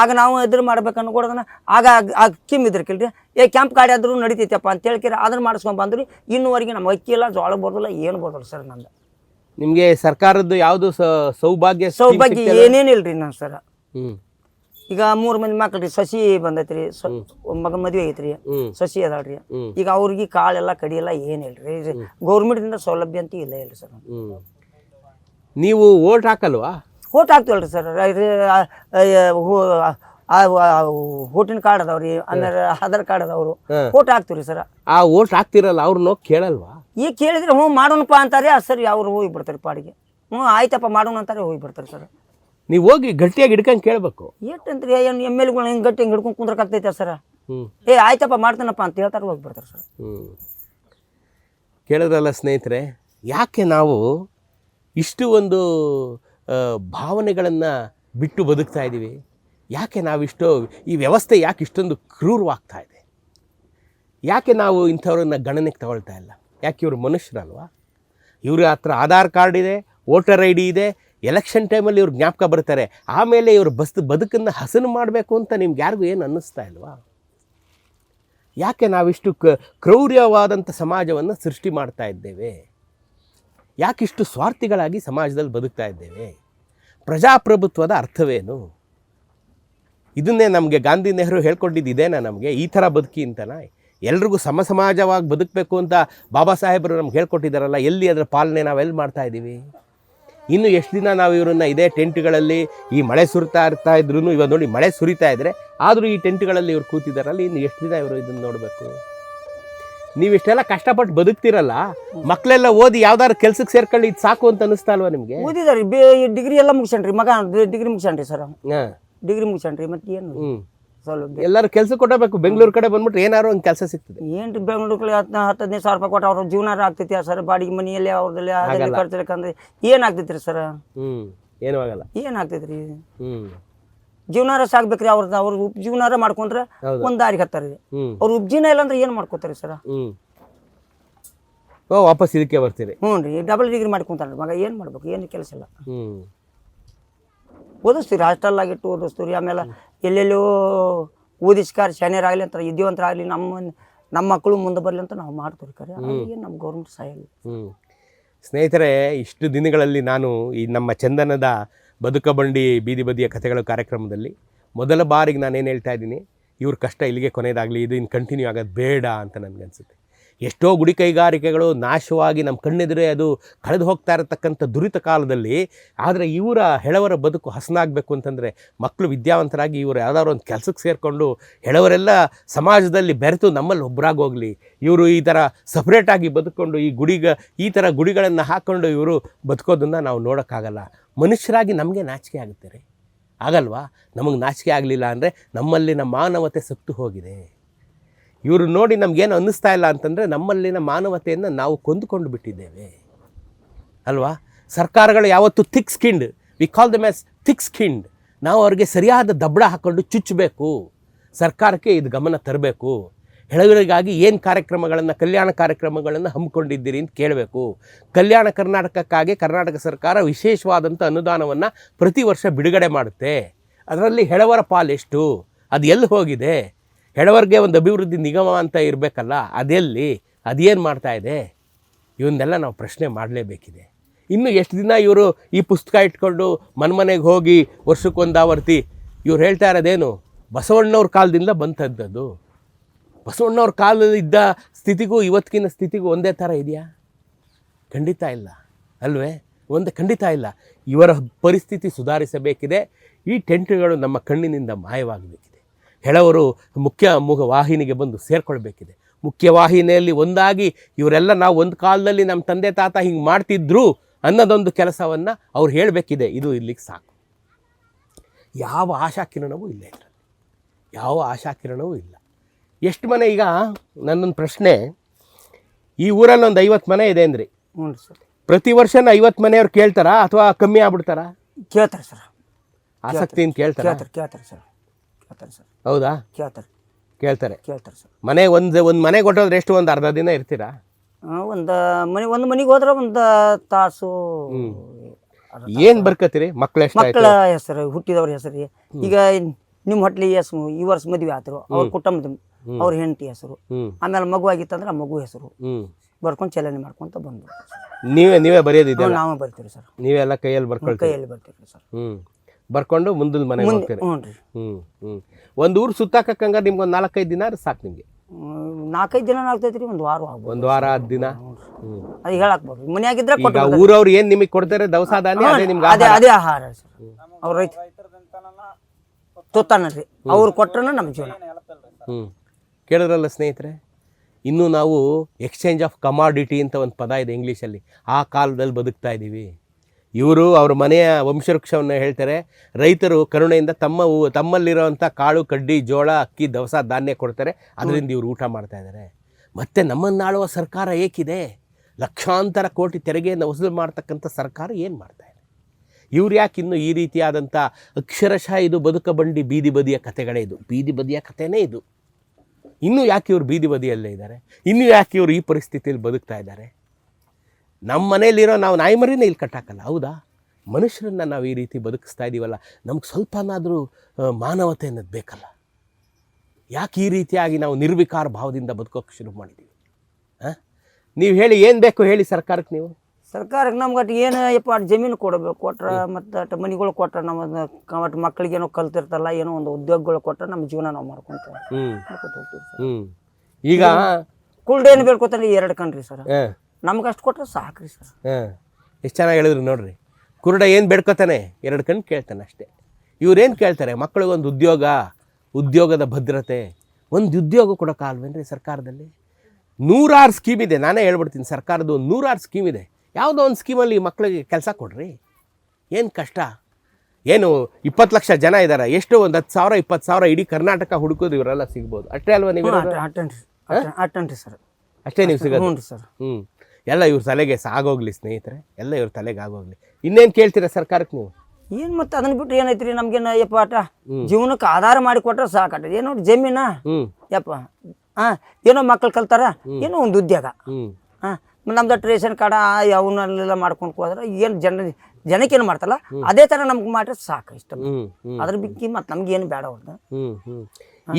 ಆಗ ನಾವು ಎದುರು ಮಾಡ್ಬೇಕು ಅನ್ಕೊಡೋದನ್ನ ಆಗ ಆ ಕಿಮ್ ಇದ್ರಕಿಲ್ರಿ. ಏ ಕ್ಯಾಂಪ್ ಕಾರ್ಡ್ ಆದ್ರೂ ನಡಿತೈತಪ್ಪ ಅಂತ ಹೇಳ್ಕಿರ ಅದನ್ನ ಮಾಡಿಸ್ಕೊಂಡ್ ಬಂದ್ರಿ. ಇನ್ನೂವರೆಗೆ ನಮ್ಮ ಅಕ್ಕಿ ಇಲ್ಲ ಜೋಳ ಬರೋದಿಲ್ಲ ಏನು ಬರೋದಿಲ್ಲ ಸರ್ ನಂದು. ನಿಮ್ಗೆ ಸರ್ಕಾರದ್ದು ಯಾವ್ದು ಸೌಭಾಗ್ಯ ಸೌಭಾಗ್ಯ? ಏನೇನಿಲ್ರಿ ನಾನು ಸರ್ ಹ್ಞೂ ಈಗ ಮೂರು ಮಂದಿ ಮಕ್ಳು ರೀ ಸಸಿ ಬಂದೈತ್ರಿ ಸ ಮಗ ಮದ್ವೆ ಐತ್ರಿ ಸಸಿ ಅದಾಳ್ರಿ. ಈಗ ಅವ್ರಿಗೆ ಕಾಳೆಲ್ಲ ಕಡಿಯೆಲ್ಲ ಏನಿಲ್ರಿ ಗೌರ್ಮೆಂಟ್ದಿಂದ ಸೌಲಭ್ಯ ಅಂತ ಇಲ್ಲ ಇಲ್ಲ ಸರ್. ನೀವು ಓಟ್ ಹಾಕಲ್ವಾ? ಓಟ್ ಹಾಕ್ತೀವಲ್ರಿ ಸರ್. ಓಟಿನ ಕಾರ್ಡ್ ಅದಾವ್ರಿ ಆಮೇಲೆ ಆಧಾರ್ ಕಾರ್ಡ್ ಅದಾವ್ರು. ಓಟ್ ಹಾಕ್ತಿವ್ರಿ ಸರ್. ಆ ಓಟ್ ಹಾಕ್ತಿರಲ್ಲ ಅವ್ರನ್ನ ಕೇಳಲ್ವಾ? ಈಗ ಕೇಳಿದ್ರೆ ಹ್ಞೂ ಮಾಡೋಣಪ್ಪ ಅಂತಾರೆ ಸರ್ ಸರಿ ಅವ್ರು ಹೋಗಿ ಬಿಡ್ತಾರೆ ಪಾಡಿಗೆ. ಹ್ಞೂ ಆಯ್ತಪ್ಪ ಮಾಡೋಣ ಅಂತಾರೆ ಹೋಗಿ ಬಿಡ್ತಾರೆ ಸರ್. ನೀವು ಹೋಗಿ ಗಟ್ಟಿಯಾಗಿ ಹಿಡ್ಕೊಂಡು ಕೇಳಬೇಕು. ಏಟಂತ್ರಿ ಏನು ಎಂ ಎಲ್ಗಳು ಹೆಂಗೆ ಗಟ್ಟಿ ಹಿಂಗೆ ಹಿಡ್ಕೊಂಡು ಕುಂದ್ರಕ್ಕಾಗ್ತೈತೆ ಸರ್? ಹ್ಞೂ ಏ ಆಯ್ತಪ್ಪ ಮಾಡ್ತಾನಪ್ಪ ಅಂತ ಹೇಳ್ತಾರೆ ಹೋಗಿ ಬರ್ತಾರೆ ಸರ್. ಹ್ಞೂ ಕೇಳಿದ್ರಲ್ಲ ಸ್ನೇಹಿತರೆ ಯಾಕೆ ನಾವು ಇಷ್ಟು ಒಂದು ಭಾವನೆಗಳನ್ನು ಬಿಟ್ಟು ಬದುಕ್ತಾ ಇದ್ದೀವಿ ಯಾಕೆ ನಾವಿಷ್ಟು ಈ ವ್ಯವಸ್ಥೆ ಯಾಕೆ ಇಷ್ಟೊಂದು ಕ್ರೂರವಾಗ್ತಾ ಇದೆ? ಯಾಕೆ ನಾವು ಇಂಥವ್ರನ್ನ ಗಣನೆಗೆ ತಗೊಳ್ತಾ ಇಲ್ಲ? ಯಾಕೆ ಇವರು ಮನುಷ್ಯರಲ್ವಾ? ಇವ್ರ ಹತ್ರ ಆಧಾರ್ ಕಾರ್ಡ್ ಇದೆ ವೋಟರ್ ಐ ಡಿ ಇದೆ ಎಲೆಕ್ಷನ್ ಟೈಮಲ್ಲಿ ಇವ್ರು ಜ್ಞಾಪಕ ಬರ್ತಾರೆ. ಆಮೇಲೆ ಇವರು ಬಸ್ ಬದುಕನ್ನು ಹಸನು ಮಾಡಬೇಕು ಅಂತ ನಿಮ್ಗೆ ಯಾರಿಗೂ ಏನು ಅನ್ನಿಸ್ತಾ ಇಲ್ವಾ? ಯಾಕೆ ನಾವಿಷ್ಟು ಕ ಕ್ರೌರ್ಯವಾದಂಥ ಸಮಾಜವನ್ನು ಸೃಷ್ಟಿ ಮಾಡ್ತಾ ಇದ್ದೇವೆ? ಯಾಕಿಷ್ಟು ಸ್ವಾರ್ಥಿಗಳಾಗಿ ಸಮಾಜದಲ್ಲಿ ಬದುಕ್ತಾ ಇದ್ದೇವೆ? ಪ್ರಜಾಪ್ರಭುತ್ವದ ಅರ್ಥವೇನು? ಇದನ್ನೇ ನಮಗೆ ಗಾಂಧಿ ನೆಹರು ಹೇಳ್ಕೊಂಡಿದ್ದು ಇದೇನಾ ನಮಗೆ? ಈ ಥರ ಬದುಕಿ ಅಂತನಾ? ಎಲ್ರಿಗೂ ಸಮ ಸಮಾಜವಾಗಿ ಬದುಕಬೇಕು ಅಂತ ಬಾಬಾ ಸಾಹೇಬರು ನಮ್ಗೆ ಹೇಳ್ಕೊಟ್ಟಿದ್ದಾರಲ್ಲ ಎಲ್ಲಿ ಅದರ ಪಾಲನೆ ನಾವೆಲ್ಲಿ ಮಾಡ್ತಾ ಇದ್ದೀವಿ ಇನ್ನು ಎಷ್ಟು ದಿನ ನಾವು ಇವರನ್ನ ಇದೇ ಟೆಂಟ್ಗಳಲ್ಲಿ ಈ ಮಳೆ ಸುರಿತಾ ಇರ್ತಾ ಇದ್ರು ಇವಾಗ ನೋಡಿ ಮಳೆ ಸುರಿತಾ ಇದ್ರೆ ಆದರೂ ಈ ಟೆಂಟ್ಗಳಲ್ಲಿ ಇವ್ರು ಕೂತಿದ್ದಾರಲ್ಲ ಇನ್ನು ಎಷ್ಟು ದಿನ ಇವರು ಇದನ್ನು ನೋಡಬೇಕು? ನೀವು ಇಷ್ಟೆಲ್ಲ ಕಷ್ಟಪಟ್ಟು ಬದುಕ್ತಿರಲ್ಲ ಮಕ್ಕಳೆಲ್ಲ ಓದಿ ಯಾವ್ದಾದ್ರು ಕೆಲ್ಸಕ್ಕೆ ಸೇರ್ಕೊಳ್ಳಿ ಇದು ಸಾಕು ಅಂತ ಅನಿಸ್ತಾ ಅಲ್ವಾ ನಿಮಗೆ? ಓದಿದಾರಿ ಬೇ ಡಿಗ್ರಿ ಎಲ್ಲ ಮುಗಿಸ್ಯಾನ್ರಿ ಮಗ ಡಿಗ್ರಿ ಮುಗಿಸ್ಯಾನ್ರಿ ಸರ್ ಹಾಂ. ಡಿಗ್ರಿ ಮುಗಿಸ್ಯಾನ್ರಿ ಮತ್ತೆ ಏನು? ಹ್ಞೂ ಸೌಲಭ್ಯ. ಎಲ್ಲರೂ ಕೆಲಸ ಕೊಡಬೇಕು ಬೆಂಗಳೂರು ಕಡೆ ಬಂದ್ಬಿಟ್ರೆ ಏನಾರು ಒಂದು ಕೆಲಸ ಸಿಗ್ತದೆ. ಏನು ಬೆಂಗಳೂರು ಹತ್ತು ಹತ್ತು ಹದಿನೈದು ಸಾವಿರ ರೂಪಾಯಿ ಕೊಟ್ಟು ಅವ್ರ ಜೀವನ ಆಗ್ತೈತಿ ಸರ್ ಬಾಡಿಗೆ ಮನೆಯಲ್ಲಿ ಅವ್ರದಲ್ಲಿ ಅದರಲ್ಲಿ ಖರ್ಚು ಏನು ಸರ್? ಹ್ಞೂ ಏನೂ ಆಗಲ್ಲ. ಏನು ಆಗ್ತೈತಿ ರೀ ಹ್ಞೂ ಜೀವನಾರ ಸಾಕ್ಬೇಕ್ರಿ ಅವ್ರದ್ದು ಅವ್ರ ಉಪಜೀವನಾರ ಮಾಡ್ಕೊಂಡ್ರೆ. ಒಂದು ದಾರಿಗೆ ಹತ್ತಾರ ಅವ್ರ ಉಪಜೀವನ ಇಲ್ಲ ಅಂದ್ರೆ ಏನು ಮಾಡ್ಕೋತಾರೆ ಸರ್? ವಾಪಸ್ ಇದಕ್ಕೆ ಬರ್ತೀರಿ. ಹ್ಞೂ ರೀ ಡಬಲ್ ಡಿಗ್ರಿ ಮಾಡ್ಕೊಂತಾರ ಮಗ. ಏನು ಮಾಡ್ಬೇಕು? ಏನು ಕೆಲಸ ಇಲ್ಲ. ಹ್ಞೂ ಓದಿಸ್ತೀವಿ ಹಾಸ್ಟೆಲ್ ಆಗಿಟ್ಟು ಓದಿಸ್ತೀವಿ ಆಮೇಲೆ ಎಲ್ಲೆಲ್ಲೋ ಓದಿಸ್ಕಾರ ಆಗಲಿ ಅಂತ ವಿದ್ಯಾವಂತರಾಗಲಿ ನಮ್ಮ ನಮ್ಮ ಮಕ್ಕಳು ಮುಂದೆ ಬರಲಿ ಅಂತ ನಾವು ಮಾಡ್ತೀವಿ ಕರೆ. ಏನು ನಮ್ಮ ಗೌರ್ಮೆಂಟ್ ಸಹಾಯ ಸ್ನೇಹಿತರೆ ಇಷ್ಟು ದಿನಗಳಲ್ಲಿ ನಾನು ಈ ನಮ್ಮ ಚಂದನದ ಬದುಕ ಬಂಡಿ ಬೀದಿ ಬದಿಯ ಕಥೆಗಳ ಕಾರ್ಯಕ್ರಮದಲ್ಲಿ ಮೊದಲ ಬಾರಿಗೆ ನಾನೇನು ಹೇಳ್ತಾ ಇದ್ದೀನಿ ಇವ್ರ ಕಷ್ಟ ಇಲ್ಲಿಗೆ ಕೊನೆಯದಾಗಲಿ ಇದು ಇನ್ನು ಕಂಟಿನ್ಯೂ ಆಗೋದು ಬೇಡ ಅಂತ ನನಗನ್ಸುತ್ತೆ. ಎಷ್ಟೋ ಗುಡಿ ಕೈಗಾರಿಕೆಗಳು ನಾಶವಾಗಿ ನಮ್ಮ ಕಣ್ಣೆದುರೇ ಅದು ಕಳೆದು ಹೋಗ್ತಾ ಇರತಕ್ಕಂಥ ದುರಿತ ಕಾಲದಲ್ಲಿ, ಆದರೆ ಇವರ ಹೆಳವರ ಬದುಕು ಹಸನಾಗಬೇಕು ಅಂತಂದರೆ ಮಕ್ಕಳು ವಿದ್ಯಾವಂತರಾಗಿ ಇವರು ಯಾವ್ದಾದ್ರು ಒಂದು ಕೆಲಸಕ್ಕೆ ಸೇರಿಕೊಂಡು ಹೆಳವರೆಲ್ಲ ಸಮಾಜದಲ್ಲಿ ಬೆರೆತು ನಮ್ಮಲ್ಲಿ ಒಬ್ಬರಾಗೋಗಲಿ ಇವರು ಈ ಥರ ಸಪ್ರೇಟಾಗಿ ಬದುಕೊಂಡು ಈ ಗುಡಿಗ, ಈ ಥರ ಗುಡಿಗಳನ್ನು ಹಾಕ್ಕೊಂಡು ಇವರು ಬದುಕೋದನ್ನು ನಾವು ನೋಡೋಕ್ಕಾಗಲ್ಲ. ಮನುಷ್ಯರಾಗಿ ನಮಗೆ ನಾಚಿಕೆ ಆಗುತ್ತೆ ರೀ. ಆಗಲ್ವಾ? ನಮಗೆ ನಾಚಿಕೆ ಆಗಲಿಲ್ಲ ಅಂದರೆ ನಮ್ಮಲ್ಲಿನ ಮಾನವತೆ ಸತ್ತು ಹೋಗಿದೆ. ಇವರು ನೋಡಿ ನಮಗೇನು ಅನ್ನಿಸ್ತಾ ಇಲ್ಲ ಅಂತಂದರೆ ನಮ್ಮಲ್ಲಿನ ಮಾನವತೆಯನ್ನು ನಾವು ಕೊಂದುಕೊಂಡು ಬಿಟ್ಟಿದ್ದೇವೆ. ಅಲ್ವಾ? ಸರ್ಕಾರಗಳು ಯಾವತ್ತು thick skinned we call the mass thick skinned ನಾವು ಅವ್ರಿಗೆ ಸರಿಯಾದ ದಬ್ಬಳ ಹಾಕ್ಕೊಂಡು ಚುಚ್ಚಬೇಕು. ಸರ್ಕಾರಕ್ಕೆ ಇದು ಗಮನ ತರಬೇಕು. ಹೆಳವರಿಗಾಗಿ ಏನು ಕಾರ್ಯಕ್ರಮಗಳನ್ನು, ಕಲ್ಯಾಣ ಕಾರ್ಯಕ್ರಮಗಳನ್ನು ಹಮ್ಮಿಕೊಂಡಿದ್ದೀರಿ ಅಂತ ಕೇಳಬೇಕು. ಕಲ್ಯಾಣ ಕರ್ನಾಟಕಕ್ಕಾಗಿ ಕರ್ನಾಟಕ ಸರ್ಕಾರ ವಿಶೇಷವಾದಂಥ ಅನುದಾನವನ್ನು ಪ್ರತಿ ವರ್ಷ ಬಿಡುಗಡೆ ಮಾಡುತ್ತೆ. ಅದರಲ್ಲಿ ಹೆಳವರ ಪಾಲೆಷ್ಟು ಅದು ಎಲ್ಲಿ ಹೋಗಿದೆ? ಹೆಳವರ್ಗೆ ಒಂದು ಅಭಿವೃದ್ಧಿ ನಿಗಮ ಅಂತ ಇರಬೇಕಲ್ಲ, ಅದೆಲ್ಲಿ? ಅದೇನು ಮಾಡ್ತಾ ಇದೆ? ಇವನ್ನೆಲ್ಲ ನಾವು ಪ್ರಶ್ನೆ ಮಾಡಲೇಬೇಕಿದೆ. ಇನ್ನು ಎಷ್ಟು ದಿನ ಇವರು ಈ ಪುಸ್ತಕ ಇಟ್ಕೊಂಡು ಮನ್ಮನೆಗೆ ಹೋಗಿ ವರ್ಷಕ್ಕೊಂದು ಆವರ್ತಿ ಇವ್ರು ಹೇಳ್ತಾ ಇರೋದೇನು? ಬಸವಣ್ಣವ್ರ ಕಾಲದಿಂದ ಬಂತದ್ದದು ಬಸವಣ್ಣವ್ರ ಕಾಲದಲ್ಲಿ ಇದ್ದ ಸ್ಥಿತಿಗೂ ಇವತ್ತಿನ ಸ್ಥಿತಿಗೂ ಒಂದೇ ಥರ ಇದೆಯಾ? ಖಂಡಿತ ಇಲ್ಲ. ಅಲ್ವೇ? ಒಂದು ಖಂಡಿತ ಇಲ್ಲ. ಇವರ ಪರಿಸ್ಥಿತಿ ಸುಧಾರಿಸಬೇಕಿದೆ. ಈ ಟೆಂಟ್ಗಳು ನಮ್ಮ ಕಣ್ಣಿನಿಂದ ಮಾಯವಾಗಬೇಕಿದೆ. ಹೆಳವರು ಮುಖ್ಯ ಮುಖ ವಾಹಿನಿಗೆ ಬಂದು ಸೇರ್ಕೊಳ್ಬೇಕಿದೆ. ಮುಖ್ಯ ವಾಹಿನಿಯಲ್ಲಿ ಒಂದಾಗಿ ಇವರೆಲ್ಲ ನಾವು ಒಂದು ಕಾಲದಲ್ಲಿ ನಮ್ಮ ತಂದೆ ತಾತ ಹಿಂಗೆ ಮಾಡ್ತಿದ್ರು ಅನ್ನೋದೊಂದು ಕೆಲಸವನ್ನು ಅವ್ರು ಹೇಳಬೇಕಿದೆ. ಇದು ಇಲ್ಲಿಗೆ ಸಾಕು. ಯಾವ ಆಶಾಕಿರಣವೂ ಇಲ್ಲ ಇದರಲ್ಲಿ. ಯಾವ ಆಶಾಕಿರಣವೂ ಇಲ್ಲ. ಎಷ್ಟು ಮನೆ ಈಗ? ನನ್ನೊಂದು ಪ್ರಶ್ನೆ. ಈ ಊರಲ್ಲಿ ಒಂದು ಐವತ್ತು ಮನೆ ಇದೆ ಅಂದ್ರಿ ಹ್ಞೂ ಸರ್. ಪ್ರತಿ ವರ್ಷನ ಐವತ್ತು ಮನೆಯವ್ರು ಕೇಳ್ತಾರಾ ಅಥವಾ ಕಮ್ಮಿ ಆಗ್ಬಿಡ್ತಾರಾ? ಕೇಳ್ತಾರೆ ಸರ್. ಆಸಕ್ತಿಯಿಂದ ಕೇಳ್ತಾರ? ಕೇಳ್ತಾರೆ ಕೇಳ್ತಾರೆ ಸರ್. ಕೇಳ್ತಾರೆ ಸರ್. ಹೌದಾ? ಕೇಳ್ತಾರೆ. ಕೇಳ್ತಾರೆ. ಕೇಳ್ತಾರೆ ಸರ್. ಮನೆ ಒಂದು ಒಂದು ಮನೆ ಕೊಟ್ಟೋದ್ರೆ ಎಷ್ಟು ಒಂದು ಅರ್ಧ ದಿನ ಇರ್ತೀರಾ? ಒಂದು ಮನೆ ಒಂದು ಮನೆಗೆ ಹೋದ್ರೆ ಒಂದು ತಾಸು ಏನು ಬರ್ಕತ್ತೀರಿ? ಮಕ್ಳು ಎಷ್ಟಾಯ್ತು ಮಕ್ಕಳ ಹೆಸರು ಹುಟ್ಟಿದವ್ರ ಹೆಸರು. ಈಗ ನಿಮ್ಮ ಹೊಟ್ಲಿ ಹೆಸರು ಈ ವರ್ಷ ಮದುವೆ ಆತರು. ಅವ್ರ ಕುಟುಂಬದ ಅವ್ರ ಹೆಂಡತಿ ಹೆಸರು. ಆಮೇಲೆ ಮಗು ಆಗಿತ್ತಂದ್ರೆ ಆ ಮಗು ಹೆಸರು. ಬರ್ಕೊಂಡು ಚಲನೆ ಮಾಡ್ಕೊಂತ ಬಂದು ನೀವೇ ನೀವೇ ಬರೆಯೋದಿದೆ ನಾವೇ ಬರ್ತೀವಿ ಸರ್. ನೀವೆಲ್ಲ ಕೈಯಲ್ಲಿ ಬರ್ಕೊಂಡು ಕೈಯಲ್ಲಿ ಬರ್ತೀವಿ ಸರ್. ಹ್ಞೂ ಬರ್ಕೊಂಡು ಮುಂದಿನ ಮನೆಗೆ ಮುಂದೆ ಹೋಗ್ತೀರಿ ಹ್ಞೂ ರೀ. ಹ್ಞೂ ಹ್ಞೂ ಒಂದು ಊರು ಸುತ್ತಾಕಂಗ ನಿಮ್ಗೆ ಒಂದು ನಾಲ್ಕೈದು ದಿನ ಸಾಕು ನಿಮಗೆ. ನಾಲ್ಕೈದು ದಿನ ಆಗ್ತೈತಿ ರೀ ಒಂದು ವಾರ ಆಗ್ಬೋದು. ಒಂದು ವಾರ ಹತ್ತು ದಿನ. ಹ್ಞೂ ಅದು ಹೇಳಕ್ಬೋದು. ಮನ್ಯಾಗಿದ್ರೆ ಈಗ ಕೊಟ್ಟು ಊರವ್ರು ಏನು ನಿಮಗೆ ಕೊಡ್ತಾರೆ? ದವಸ ಧಾನ್ಯ ಅದೇ ನಿಮ್ಗೆ ಅದೇ ಅದೇ ಆಹಾರ ಸರ್. ಅವ್ರ ರೈತ ತೊತ್ತಾನ ರೀ. ಅವ್ರು ಕೊಟ್ರನ ನಮ್ಮ ಜೀವನ. ಹ್ಞೂ ಕೇಳಿದ್ರಲ್ಲ ಸ್ನೇಹಿತರೆ ಇನ್ನು ನಾವು ಎಕ್ಸ್ಚೇಂಜ್ ಆಫ್ ಕಮಾಡಿಟಿ ಅಂತ ಒಂದು ಪದ ಇದೆ ಇಂಗ್ಲೀಷಲ್ಲಿ ಆ ಕಾಲದಲ್ಲಿ ಬದುಕ್ತಾ ಇದ್ದೀವಿ ಇವರು ಅವ್ರ ಮನೆಯ ವಂಶವೃಕ್ಷವನ್ನು ಹೇಳ್ತಾರೆ. ರೈತರು ಕರುಣೆಯಿಂದ ತಮ್ಮ ತಮ್ಮಲ್ಲಿರೋವಂಥ ಕಾಳು, ಕಡ್ಡಿ, ಜೋಳ, ಅಕ್ಕಿ, ದವಸ, ಧಾನ್ಯ ಕೊಡ್ತಾರೆ. ಅದರಿಂದ ಇವರು ಊಟ ಮಾಡ್ತಾ ಇದ್ದಾರೆ ಮತ್ತು ನಮ್ಮನ್ನಾಳುವ ಸರ್ಕಾರ ಏಕಿದೆ? ಲಕ್ಷಾಂತರ ಕೋಟಿ ತೆರಿಗೆಯನ್ನು ವಸೂಲು ಮಾಡ್ತಕ್ಕಂಥ ಸರ್ಕಾರ ಏನು ಮಾಡ್ತಾ ಇದೆ? ಇವ್ರು ಯಾಕೆ ಇನ್ನು ಈ ರೀತಿಯಾದಂಥ ಅಕ್ಷರಶಃ ಇದು ಬದುಕ ಬಂಡಿ ಬೀದಿ ಬದಿಯ ಕಥೆಗಳೇ ಇದು. ಬೀದಿ ಬದಿಯ ಕಥೆನೇ ಇದು. ಇನ್ನೂ ಯಾಕೆ ಇವರು ಬೀದಿ ಬದಿಯಲ್ಲೇ ಇದ್ದಾರೆ ಇನ್ನೂ ಯಾಕೆ ಇವರು ಈ ಪರಿಸ್ಥಿತಿಯಲ್ಲಿ ಬದುಕ್ತಾ ಇದ್ದಾರೆ ನಮ್ಮ ಮನೆಯಲ್ಲಿರೋ ನಾವು ನಾಯಿ ಮರಿನೇ ಇಲ್ಲಿ ಕಟ್ಟಾಕಲ್ಲ ಹೌದಾ? ಮನುಷ್ಯರನ್ನ ನಾವು ಈ ರೀತಿ ಬದುಕಿಸ್ತಾ ಇದ್ದೀವಲ್ಲ ನಮ್ಗೆ ಸ್ವಲ್ಪನಾದರೂ ಮಾನವತೆ ಅನ್ನೋದು ಬೇಕಲ್ಲ. ಯಾಕೆ ಈ ರೀತಿಯಾಗಿ ನಾವು ನಿರ್ವಿಕಾರ ಭಾವದಿಂದ ಬದುಕೋಕ್ಕೆ ಶುರು ಮಾಡಿದ್ದೀವಿ ಹಾಂ ನೀವು ಹೇಳಿ ಏನು ಬೇಕು ಹೇಳಿ ಸರ್ಕಾರಕ್ಕೆ ನೀವು. ಸರ್ಕಾರಕ್ಕೆ ನಮ್ಗೆ ಏನು ಯಪ್ಪ ಜಮೀನು ಕೊಡಬೇಕು ಕೊಟ್ರೆ ಮತ್ತು ಅಟ್ ಮನಿಗಳು ಕೊಟ್ರೆ ನಮ್ಮ ಒಟ್ಟು ಮಕ್ಕಳಿಗೆ ಏನೋ ಕಲ್ತಿರ್ತಲ್ಲ ಏನೋ ಒಂದು ಉದ್ಯೋಗಗಳು ಕೊಟ್ಟರೆ ನಮ್ಮ ಜೀವನ ನಾವು ಮಾಡ್ಕೊತೀವಿ. ಈಗ ಕುಲ್ಡ್ ಏನು ಬೇಡ್ಕೊತಾನೆ ಎರಡು ಕಣ್ರಿ ಸರ್. ನಮ್ಗೆ ಅಷ್ಟು ಸಾಕು ಸಾಕ್ರಿ ಸರ್. ಹಾಂ ಎಷ್ಟು ಚೆನ್ನಾಗಿ ಹೇಳಿದ್ರು ನೋಡ್ರಿ. ಕುರುಡ ಏನು ಬೇಡ್ಕೋತಾನೆ? ಎರಡು ಕಣ್ಣು ಕೇಳ್ತಾನೆ ಅಷ್ಟೇ. ಇವ್ರೇನು ಕೇಳ್ತಾರೆ? ಮಕ್ಕಳಿಗೊಂದು ಉದ್ಯೋಗ ಉದ್ಯೋಗದ ಭದ್ರತೆ. ಒಂದು ಉದ್ಯೋಗ ಕೊಡೋಕ್ಕಾಲ್ವೇನ್ರಿ ಸರ್ಕಾರದಲ್ಲಿ. ನೂರಾರು ಸ್ಕೀಮ್ ಇದೆ. ನಾನೇ ಹೇಳ್ಬಿಡ್ತೀನಿ ಸರ್ಕಾರದ ಒಂದು ನೂರಾರು ಸ್ಕೀಮ್ ಇದೆ. ಯಾವುದೋ ಒಂದು ಸ್ಕೀಮಲ್ಲಿ ಮಕ್ಕಳಿಗೆ ಕೆಲಸ ಕೊಡ್ರಿ. ಏನು ಕಷ್ಟ? ಏನು ಇಪ್ಪತ್ತು ಲಕ್ಷ ಜನ ಇದ್ದಾರೆ ಎಷ್ಟು ಒಂದು ಹತ್ತು ಸಾವಿರ ಇಪ್ಪತ್ತು ಸಾವಿರ ಇಡೀ ಕರ್ನಾಟಕ ಹುಡುಕೋದು ಇವರೆಲ್ಲ ಸಿಗ್ಬೋದು. ಅಷ್ಟೇ ಅಲ್ವಾ ನೀವು ಅಟೆನ್ರಿ ಸರ್. ಅಷ್ಟೇ ನೀವು ಸಿಗೋದು? ಹ್ಞೂ ಸರ್. ಹ್ಞೂ ಎಲ್ಲ ಇವ್ರ ತಲೆಗೆ ಸಾಗೋಗ್ಲಿ ಸ್ನೇಹಿತರೆ ಎಲ್ಲ ಇವ್ರ ತಲೆಗೆ ಆಗೋಗ್ಲಿ. ಇನ್ನೇನು ಕೇಳ್ತೀರಾ ಸರ್ಕಾರಕ್ಕೆ ನೀವು? ಏನು ಮತ್ತೆ ಅದನ್ನ ಬಿಟ್ಟು ಏನೈತ್ರಿ ನಮ್ಗೇನು ಯಪ್ಪ ಆಟ? ಜೀವನಕ್ಕೆ ಆಧಾರ ಮಾಡಿ ಕೊಟ್ರೆ ಸಾಕಟ ಏನೋ ಜಮೀನ? ಯಪ್ಪ. ಹಾಂ ಏನೋ ಮಕ್ಕಳು ಕಲ್ತಾರ? ಏನೋ ಒಂದು ಉದ್ಯೋಗ. ಹಾ ನಮ್ದು ರೇಷನ್ ಕಾರ್ಡ ಅವನಲ್ಲೆಲ್ಲ ಮಾಡ್ಕೊಂಡು ಹೋದ್ರೆ ಏನು ಜನ ಜನಕ್ಕೆ ಏನು ಮಾಡ್ತಲ್ಲ ಅದೇ ಥರ ನಮ್ಗೆ ಮಾಡ್ರೆ ಸಾಕು ಇಷ್ಟ ಅದ್ರ ಬಿಕ್ಕಿ ಮತ್ತೆ ನಮ್ಗೆ ಏನು ಬೇಡ ಅವ್ರದ್ದು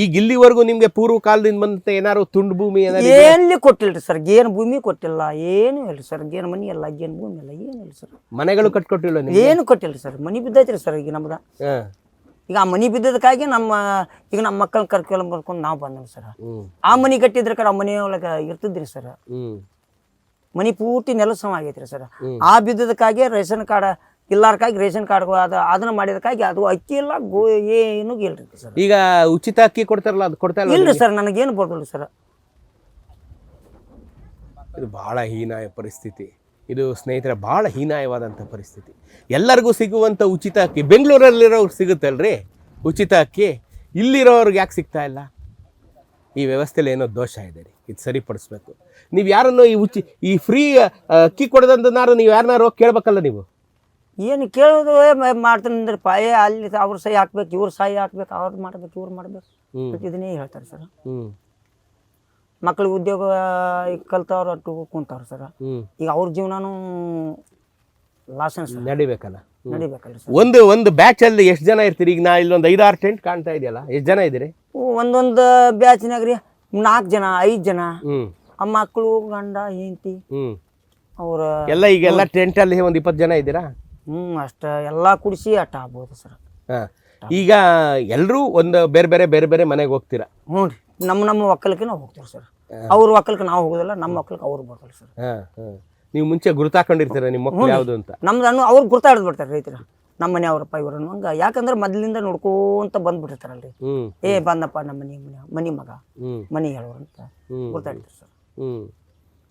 ಈಗ ಇಲ್ಲಿವರೆಗೂ ನಿಮ್ಗೆ ಪೂರ್ವ ಕಾಲದಿಂದ ಬಂದಂತ ಏನಾದ್ರು ತುಂಡು ಭೂಮಿ ಎಲ್ಲಿ ಕೊಟ್ಟಿಲ್ರಿ ಸರ್? ಏನು ಭೂಮಿ ಕೊಟ್ಟಿಲ್ಲ ಏನು ಇಲ್ಲ ಸರ್. ಗೇನ್ ಮನಿ ಎಲ್ಲ ಗೇನ್ ಭೂಮಿ ಇಲ್ಲ ಏನು ಇಲ್ಲ ಸರ್. ಮನೆಗಳು ಕಟ್ಕೊಟ್ಟಿಲ್ಲ ಕೊಟ್ಟಿಲ್ಲ ಏನು ಕೊಟ್ಟಿಲ್ಲ ಸರ್. ಮನಿ ಬಿದ್ದೈತ್ರಿ ಸರ್ ಈಗ ನಮ್ದ. ಈಗ ಆ ಮನಿ ಬಿದ್ದದಕ್ಕಾಗಿ ನಮ್ಮ ಈಗ ನಮ್ಮ ಮಕ್ಕಳನ್ನ ಕರ್ಕೊಂಡು ಬರ್ಕೊಂಡು ನಾವು ಬಂದ್ವಿ ಸರ್. ಆ ಮನಿ ಕಟ್ಟಿದ್ರ ಕಡೆ ಆ ಮನೆ ಒಳಗೆ ಇರ್ತಿದ್ರಿ ಸರ್. ಮನಿ ಪೂರ್ತಿ ನೆಲಸಮ ಆಗೈತ್ರಿ ಸರ್. ಆ ಬಿದ್ದದಕ್ಕಾಗಿ ರೇಷನ್ ಕಾರ್ಡ್ ಇಲ್ಲಾರ್ಕಾಗಿ ರೇಷನ್ ಕಾರ್ಡ್ ಅದು ಅದನ್ನ ಮಾಡಿದಕ್ಕಾಗಿ ಅದು ಅಕ್ಕಿ ಇಲ್ಲ ಗೋ ಏನು ಇಲ್ರಿ ಸರ್. ಈಗ ಉಚಿತ ಅಕ್ಕಿ ಕೊಡ್ತಾರಲ್ಲ ಅದು ಕೊಡ್ತಾ ಇಲ್ಲ ಇಲ್ರಿ ಸರ್ ನನಗೇನು ಬರ್ಬೋದು ಸರ್. ಇದು ಬಹಳ ಹೀನಾಯ ಪರಿಸ್ಥಿತಿ. ಇದು ಸ್ನೇಹಿತರೆ ಬಹಳ ಹೀನಾಯವಾದಂಥ ಪರಿಸ್ಥಿತಿ. ಎಲ್ಲರಿಗೂ ಸಿಗುವಂಥ ಉಚಿತ ಅಕ್ಕಿ ಬೆಂಗಳೂರಲ್ಲಿರೋರು ಸಿಗುತ್ತಲ್ರಿ? ಉಚಿತ ಅಕ್ಕಿ ಇಲ್ಲಿರೋರ್ಗೆ ಯಾಕೆ ಸಿಗ್ತಾ ಇಲ್ಲ? ಈ ವ್ಯವಸ್ಥೆಯಲ್ಲಿ ಏನೋ ದೋಷ ಇದೆ ರೀ. ಇದು ಸರಿಪಡಿಸ್ಬೇಕು. ನೀವು ಯಾರನ್ನು ಈ ಉಚಿ ಈ ಫ್ರೀ ಅಕ್ಕಿ ಕೊಡೋದಂತನಾರು ನೀವು ಯಾರನ್ನಾರು ಹೋಗಿ ಕೇಳ್ಬೇಕಲ್ಲ ನೀವು? ಏನು ಕೇಳೋದು ಮಾಡ್ತಾನೆ ಅಂದ್ರೆ ಪಾಯ ಅಲ್ಲಿ ಅವ್ರ ಸಹಿ ಹಾಕ್ಬೇಕು ಇವ್ರ ಸಹಿ ಹಾಕ್ಬೇಕು ಅವ್ರು ಮಾಡ್ಬೇಕು ಇವ್ರು ಮಾಡ್ಬೇಕು. ಇದನ್ನೇ ಹೇಳ್ತಾರೆ ಸರ್. ಮಕ್ಳಿಗೆ ಉದ್ಯೋಗ ಈಗ ಕಲ್ತವ್ರು ಅಟ್ಟು ಕುಂತವ್ರು ಸರ್. ಈಗ ಅವ್ರ ಜೀವನನೂ ಲಾಸನ್ಸ್ ನಡಿಬೇಕಲ್ಲ. ನಡಿಬೇಕಲ್ಲ ಸರ್. ಒಂದು ಬ್ಯಾಚ್ ಅಲ್ಲಿ ಎಷ್ಟು ಜನ ಇರ್ತೀರಿ? ಈಗ ನಾ ಇಲ್ಲೊಂದು ಐದಾರು ಟೆಂಟ್ ಕಾಣ್ತಾ ಇದೆಯಲ್ಲ ಎಷ್ಟು ಜನ ಇದ್ದೀರಿ? ಒಂದೊಂದು ಬ್ಯಾಚ್ನಾಗ ರೀ ನಾಲ್ಕು ಜನ ಐದು ಜನ. ಆ ಮಕ್ಕಳು ಗಂಡ ಹೆಂಡತಿ ಅವ್ರ ಎಲ್ಲ ಈಗೆಲ್ಲ ಟೆಂಟ್ ಟೆಂಟಲ್ಲಿ ಒಂದು ಇಪ್ಪತ್ತು ಜನ ಇದ್ದೀರಾ? ಹ್ಞೂ ಅಷ್ಟ ಎಲ್ಲ ಕುಡಿಸಿ ಅಟ್ಟ ಆಗ್ಬೋದು ಸರ್. ಹಾಂ ಈಗ ಎಲ್ಲರೂ ಒಂದು ಬೇರೆ ಬೇರೆ ಬೇರೆ ಬೇರೆ ಮನೆಗೆ ಹೋಗ್ತೀರಾ? ಹ್ಞೂ ರೀ. ನಮ್ಮ ನಮ್ಮ ಒಕ್ಕಲಕ್ಕೆ ನಾವು ಹೋಗ್ತೀವಿ ಸರ್. ಅವ್ರ ಒಕ್ಕಲಕ್ಕೆ ನಾವು ಹೋಗೋದಿಲ್ಲ ನಮ್ಮ ಒಕ್ಕಲಕ್ಕೆ ಅವ್ರು ಬರ್ತಾರೆ ಸರ್. ಹಾಂ ಹಾಂ. ನೀವು ಮುಂಚೆ ಗುರುತಾಕೊಂಡಿರ್ತೀರ ನಿಮ್ಮ ಮಕ್ಕಳು ಯಾವುದು ಅಂತ? ನಮ್ದು ಅನ್ನು ಅವ್ರು ಗುರ್ತಾಡ್ದು ಬಿಡ್ತಾರೆ ರೈತರ. ನಮ್ಮ ಮನೆಯವ್ರಪ್ಪ ಇವರು ಹಂಗ. ಯಾಕಂದ್ರೆ ಮೊದಲಿಂದ ನೋಡ್ಕೊಂತ ಬಂದ್ಬಿಟ್ಟಿರ್ತಾರಲ್ರಿ. ಏ ಬಂದಪ್ಪ ನಮ್ಮ ಮನೆ ಮನೆ ಮನಿ ಮಗ. ಮನೆ ಮನಿ ಹೇಳೋರು ಅಂತ ಗುರ್ತಾಡ್ತಾರೆ ಸರ್. ಹ್ಞೂ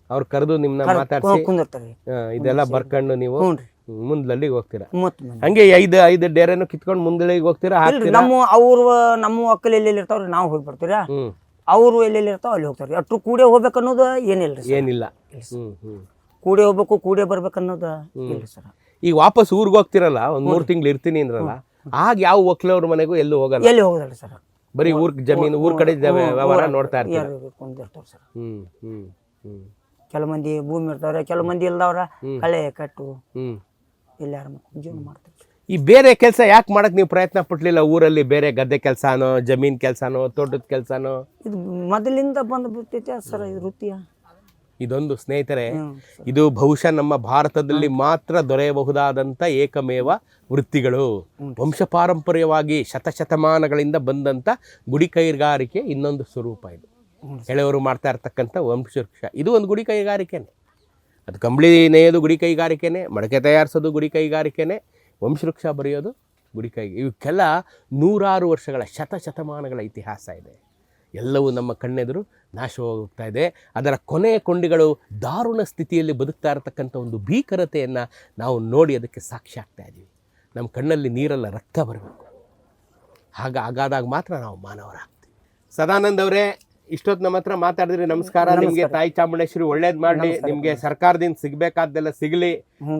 ಅವ್ರು ಕರೆದು ನಿಮ್ಮನ್ನ ಮಾತಾಡ್ಸಿ. ಕುಂದಿರ್ತಾರೆ. ಇದೆಲ್ಲ ಬರ್ಕೊಂಡು ನೀವು ಹ್ಞೂ ರೀ. ಮುಂದಲ್ಲಿಗೆ ಹೋಗ್ತೀರಾ? ಮೂವತ್ತು ಮಂದಿ. ಹಂಗೆ ಐದು ಐದು ಡೇರೆನು ಕಿತ್ಕೊಂಡು ಮುಂದಳಿಗೆ ಹೋಗ್ತೀರಾ? ಇಲ್ರಿ ಹಾಕ್ತೀರಾ? ನಮ್ಮ ಅವ್ರು ನಮ್ಮ ಒಕ್ಕಲ್ ಎಲ್ಲೆಲ್ಲಿ ಇರ್ತಾವ್ರಿ? ನಾವು ಹೋಗಿ ಬರ್ತೀರ? ಹ್ಞೂ ಅವರು ಎಲ್ಲೆಲ್ಲಿ ಇರ್ತಾವ ಅಲ್ಲಿ ಹೋಗ್ತಾರೆ ಅಷ್ಟು ಕೂಡೇ ಹೋಗ್ಬೇಕು ಅನ್ನೋದು ಏನಿಲ್ಲ. ಏನಿಲ್ಲ ಕೂಡೇ ಹೋಗ್ಬೇಕು ಕೂಡೇ ಬರ್ಬೇಕು ಅನ್ನೋದು ಇಲ್ಲ ಸರ್. ಈಗ ವಾಪಸ್ ಊರಿಗೆ ಹೋಗ್ತಿರಲ್ಲ ಒಂದು ಮೂರು ತಿಂಗಳು ಇರ್ತೀನಿ ಅಂದ್ರಲ್ಲ ಆಗ ಯಾವ ಒಕ್ಲವ್ರ ಮನೆಗೂ ಎಲ್ಲೂ ಹೋಗಲ್ಲ? ಎಲ್ಲಿ ಹೋಗಲ್ಲ ಸರ್. ಬರೀ ಊರ್ ಜಮೀನು ಊರ್ ಕಡೆ ಜ- ವ್ಯವಹಾರ ನೋಡ್ತಾ ಇರ್ತೀರ? ಯಾರು ಕುಂದಿರ್ತಾವ ಸರ್. ಹ್ಮ್ ಹ್ಮ್ ಹ್ಮ್. ಕೆಲವು ಮಂದಿ ಭೂಮಿ ಇರ್ತಾವ್ರೆ ಕೆಲವು ಮಂದಿ ಇಲ್ದವ್ರ ಕಳೆ ಕಟ್ಟು. ಹ್ಮ್. ಎಲ್ಲಾರ ಜೀವನ ಮಾಡ್ತಾರೆ ಸರ್. ಈ ಬೇರೆ ಕೆಲಸ ಯಾಕೆ ಮಾಡಕ್ ನೀವು ಪ್ರಯತ್ನ ಪಟ್ಲಿಲ್ಲ ಊರಲ್ಲಿ ಬೇರೆ ಗದ್ದೆ ಕೆಲಸನೋ ಜಮೀನ್ ಕೆಲಸನೋ ತೋಟದ ಕೆಲಸನೋ? ಇದು ಮೊದಲಿಂದ ಬಂದು ಬಿಡ್ತೈತೆ ಸರ್ ಇದು ವೃತ್ತಿಯ? ಇದೊಂದು ಸ್ನೇಹಿತರೆ ಇದು ಬಹುಶಃ ನಮ್ಮ ಭಾರತದಲ್ಲಿ ಮಾತ್ರ ದೊರೆಯಬಹುದಾದಂಥ ಏಕಮೇವ ವೃತ್ತಿಗಳು. ವಂಶ ಪಾರಂಪರ್ಯವಾಗಿ ಶತಶತಮಾನಗಳಿಂದ ಬಂದಂಥ ಗುಡಿ ಕೈಗಾರಿಕೆ ಇನ್ನೊಂದು ಸ್ವರೂಪ ಇದು. ಎಳೆಯವರು ಮಾಡ್ತಾ ಇರ್ತಕ್ಕಂಥ ವಂಶವೃಕ್ಷ. ಇದು ಒಂದು ಗುಡಿ ಕೈಗಾರಿಕೆನೇ ಅದು ಕಂಬಳಿ ನೇಯೋದು ಗುಡಿ ಕೈಗಾರಿಕೆನೇ, ಮಡಕೆ ತಯಾರಿಸೋದು ಗುಡಿ ಕೈಗಾರಿಕೆನೇ, ವಂಶವೃಕ್ಷ ಬರೆಯೋದು ಗುಡಿ ಕೈ, ಇವಕ್ಕೆಲ್ಲ ನೂರಾರು ವರ್ಷಗಳ ಶತಶತಮಾನಗಳ ಇತಿಹಾಸ ಇದೆ. ಎಲ್ಲವೂ ನಮ್ಮ ಕಣ್ಣೆದುರು ನಾಶವಾಗ್ತಾ ಇದೆ. ಅದರ ಕೊನೆಯ ಕೊಂಡಿಗಳು ದಾರುಣ ಸ್ಥಿತಿಯಲ್ಲಿ ಬದುಕ್ತಾ ಇರತಕ್ಕಂಥ ಒಂದು ಭೀಕರತೆಯನ್ನು ನಾವು ನೋಡಿ ಅದಕ್ಕೆ ಸಾಕ್ಷಿ ಆಗ್ತಾ ಇದ್ದೀವಿ ನಮ್ಮ ಕಣ್ಣಲ್ಲಿ ನೀರೆಲ್ಲ ರಕ್ತ ಬರಬೇಕು. ಹಾಗ ಹಾಗಾದಾಗ ಮಾತ್ರ ನಾವು ಮಾನವರಾಗ್ತೀವಿ. ಸದಾನಂದ್ ಅವರೇ ಇಷ್ಟೊತ್ತು ನಮ್ಮ ಹತ್ರ ಮಾತಾಡಿದ್ರಿ ನಮಸ್ಕಾರ. ನಿಮ್ಗೆ ತಾಯಿ ಚಾಮುಂಡೇಶ್ವರಿ ಒಳ್ಳೇದ್ ಮಾಡಿ ನಿಮ್ಗೆ ಸರ್ಕಾರದಿಂದ ಸಿಗ್ಬೇಕಾದ್ದೆಲ್ಲ ಸಿಗ್ಲಿ.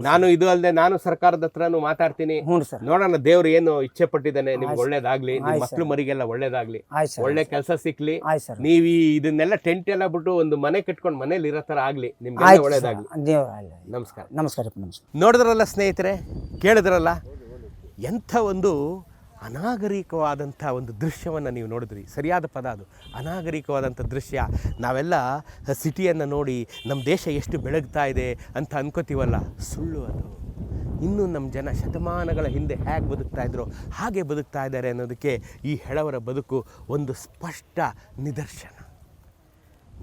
ನಾನು ಇದು ಅಲ್ಲದೆ ನಾನು ಸರ್ಕಾರದ ಹತ್ರನು ಮಾತಾಡ್ತೀನಿ. ನೋಡೋಣ ದೇವ್ರು ಏನು ಇಚ್ಛೆ ಪಟ್ಟಿದ್ದಾನೆ. ನಿಮ್ಗೆ ಒಳ್ಳೇದಾಗ್ಲಿ. ನಿಮ್ ಮಕ್ಳು ಮರಿಗೆಲ್ಲ ಒಳ್ಳೇದಾಗ್ಲಿ. ಒಳ್ಳೆ ಕೆಲಸ ಸಿಕ್ಲಿ. ನೀವ್ ಇದನ್ನೆಲ್ಲ ಟೆಂಟ್ ಎಲ್ಲ ಬಿಟ್ಟು ಒಂದು ಮನೆ ಕಟ್ಕೊಂಡು ಮನೇಲಿ ಇರೋ ತರ ಆಗ್ಲಿ. ನಿಮ್ಗೆ ಒಳ್ಳೇದಾಗ್ಲಿ. ನಮಸ್ಕಾರ. ನಮಸ್ಕಾರ. ನೋಡಿದ್ರಲ್ಲ ಸ್ನೇಹಿತರೆ? ಕೇಳಿದ್ರಲ್ಲ? ಎಂಥ ಒಂದು ಅನಾಗರಿಕವಾದಂಥ ಒಂದು ದೃಶ್ಯವನ್ನು ನೀವು ನೋಡಿದ್ರಿ. ಸರಿಯಾದ ಪದ ಅದು. ಅನಾಗರಿಕವಾದಂಥ ದೃಶ್ಯ. ನಾವೆಲ್ಲ ಸಿಟಿಯನ್ನು ನೋಡಿ ನಮ್ಮ ದೇಶ ಎಷ್ಟು ಬೆಳಗ್ತಾ ಇದೆ ಅಂತ ಅನ್ಕೋತೀವಲ್ಲ. ಸುಳ್ಳು ಅದು. ಇನ್ನೂ ನಮ್ಮ ಜನ ಶತಮಾನಗಳ ಹಿಂದೆ ಹೇಗೆ ಬದುಕ್ತಾ ಇದ್ರು, ಹಾಗೆ ಬದುಕ್ತಾ ಇದ್ದಾರೆ ಅನ್ನೋದಕ್ಕೆ ಈ ಹೆಳವರ ಬದುಕು ಒಂದು ಸ್ಪಷ್ಟ ನಿದರ್ಶನ.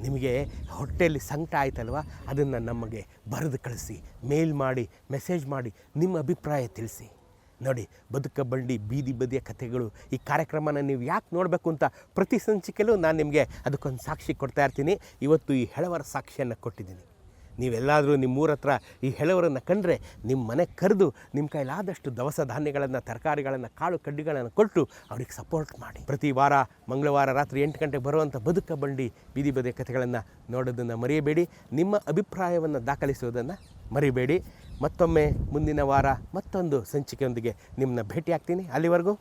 ನಿಮಗೆ ಹೊಟ್ಟೆಯಲ್ಲಿ ಸಂಕಟ ಆಯ್ತಲ್ವ? ಅದನ್ನು ನಮಗೆ ಬರೆದು ಕಳಿಸಿ, ಮೇಲ್ ಮಾಡಿ, ಮೆಸೇಜ್ ಮಾಡಿ, ನಿಮ್ಮ ಅಭಿಪ್ರಾಯ ತಿಳಿಸಿ. ನೋಡಿ, ಬದುಕ ಬಂಡಿ, ಬೀದಿ ಬದಿಯ ಕಥೆಗಳು, ಈ ಕಾರ್ಯಕ್ರಮನ ನೀವು ಯಾಕೆ ನೋಡಬೇಕು ಅಂತ ಪ್ರತಿ ಸಂಚಿಕೆಯಲ್ಲೂ ನಾನು ನಿಮಗೆ ಅದಕ್ಕೊಂದು ಸಾಕ್ಷಿ ಕೊಡ್ತಾ ಇರ್ತೀನಿ. ಇವತ್ತು ಈ ಹೆಳವರ ಸಾಕ್ಷಿಯನ್ನು ಕೊಟ್ಟಿದ್ದೀನಿ. ನೀವೆಲ್ಲಾದರೂ ನಿಮ್ಮೂರ ಹತ್ರ ಈ ಹೆಳವರನ್ನು ಕಂಡ್ರೆ ನಿಮ್ಮ ಮನೆ ಕರೆದು ನಿಮ್ಮ ಕೈಲಾದಷ್ಟು ದವಸ ಧಾನ್ಯಗಳನ್ನು, ತರಕಾರಿಗಳನ್ನು, ಕಾಳು ಕಡ್ಡಿಗಳನ್ನು ಕೊಟ್ಟು ಅವ್ರಿಗೆ ಸಪೋರ್ಟ್ ಮಾಡಿ. ಪ್ರತಿ ವಾರ ಮಂಗಳವಾರ ರಾತ್ರಿ ಎಂಟು ಗಂಟೆಗೆ ಬರುವಂಥ ಬದುಕ ಬಂಡಿ, ಬೀದಿ ಬದಿಯ ಕಥೆಗಳನ್ನು ನೋಡೋದನ್ನು ಮರೆಯಬೇಡಿ ನಿಮ್ಮ ಅಭಿಪ್ರಾಯವನ್ನು ದಾಖಲಿಸುವುದನ್ನು ಮರಿಬೇಡಿ. ಮತ್ತೊಮ್ಮೆ ಮುಂದಿನ ವಾರ ಮತ್ತೊಂದು ಸಂಚಿಕೆಯೊಂದಿಗೆ ನಿಮ್ಮನ್ನ ಭೇಟಿ ಆಗ್ತೀನಿ ಅಲ್ಲಿವರೆಗೂ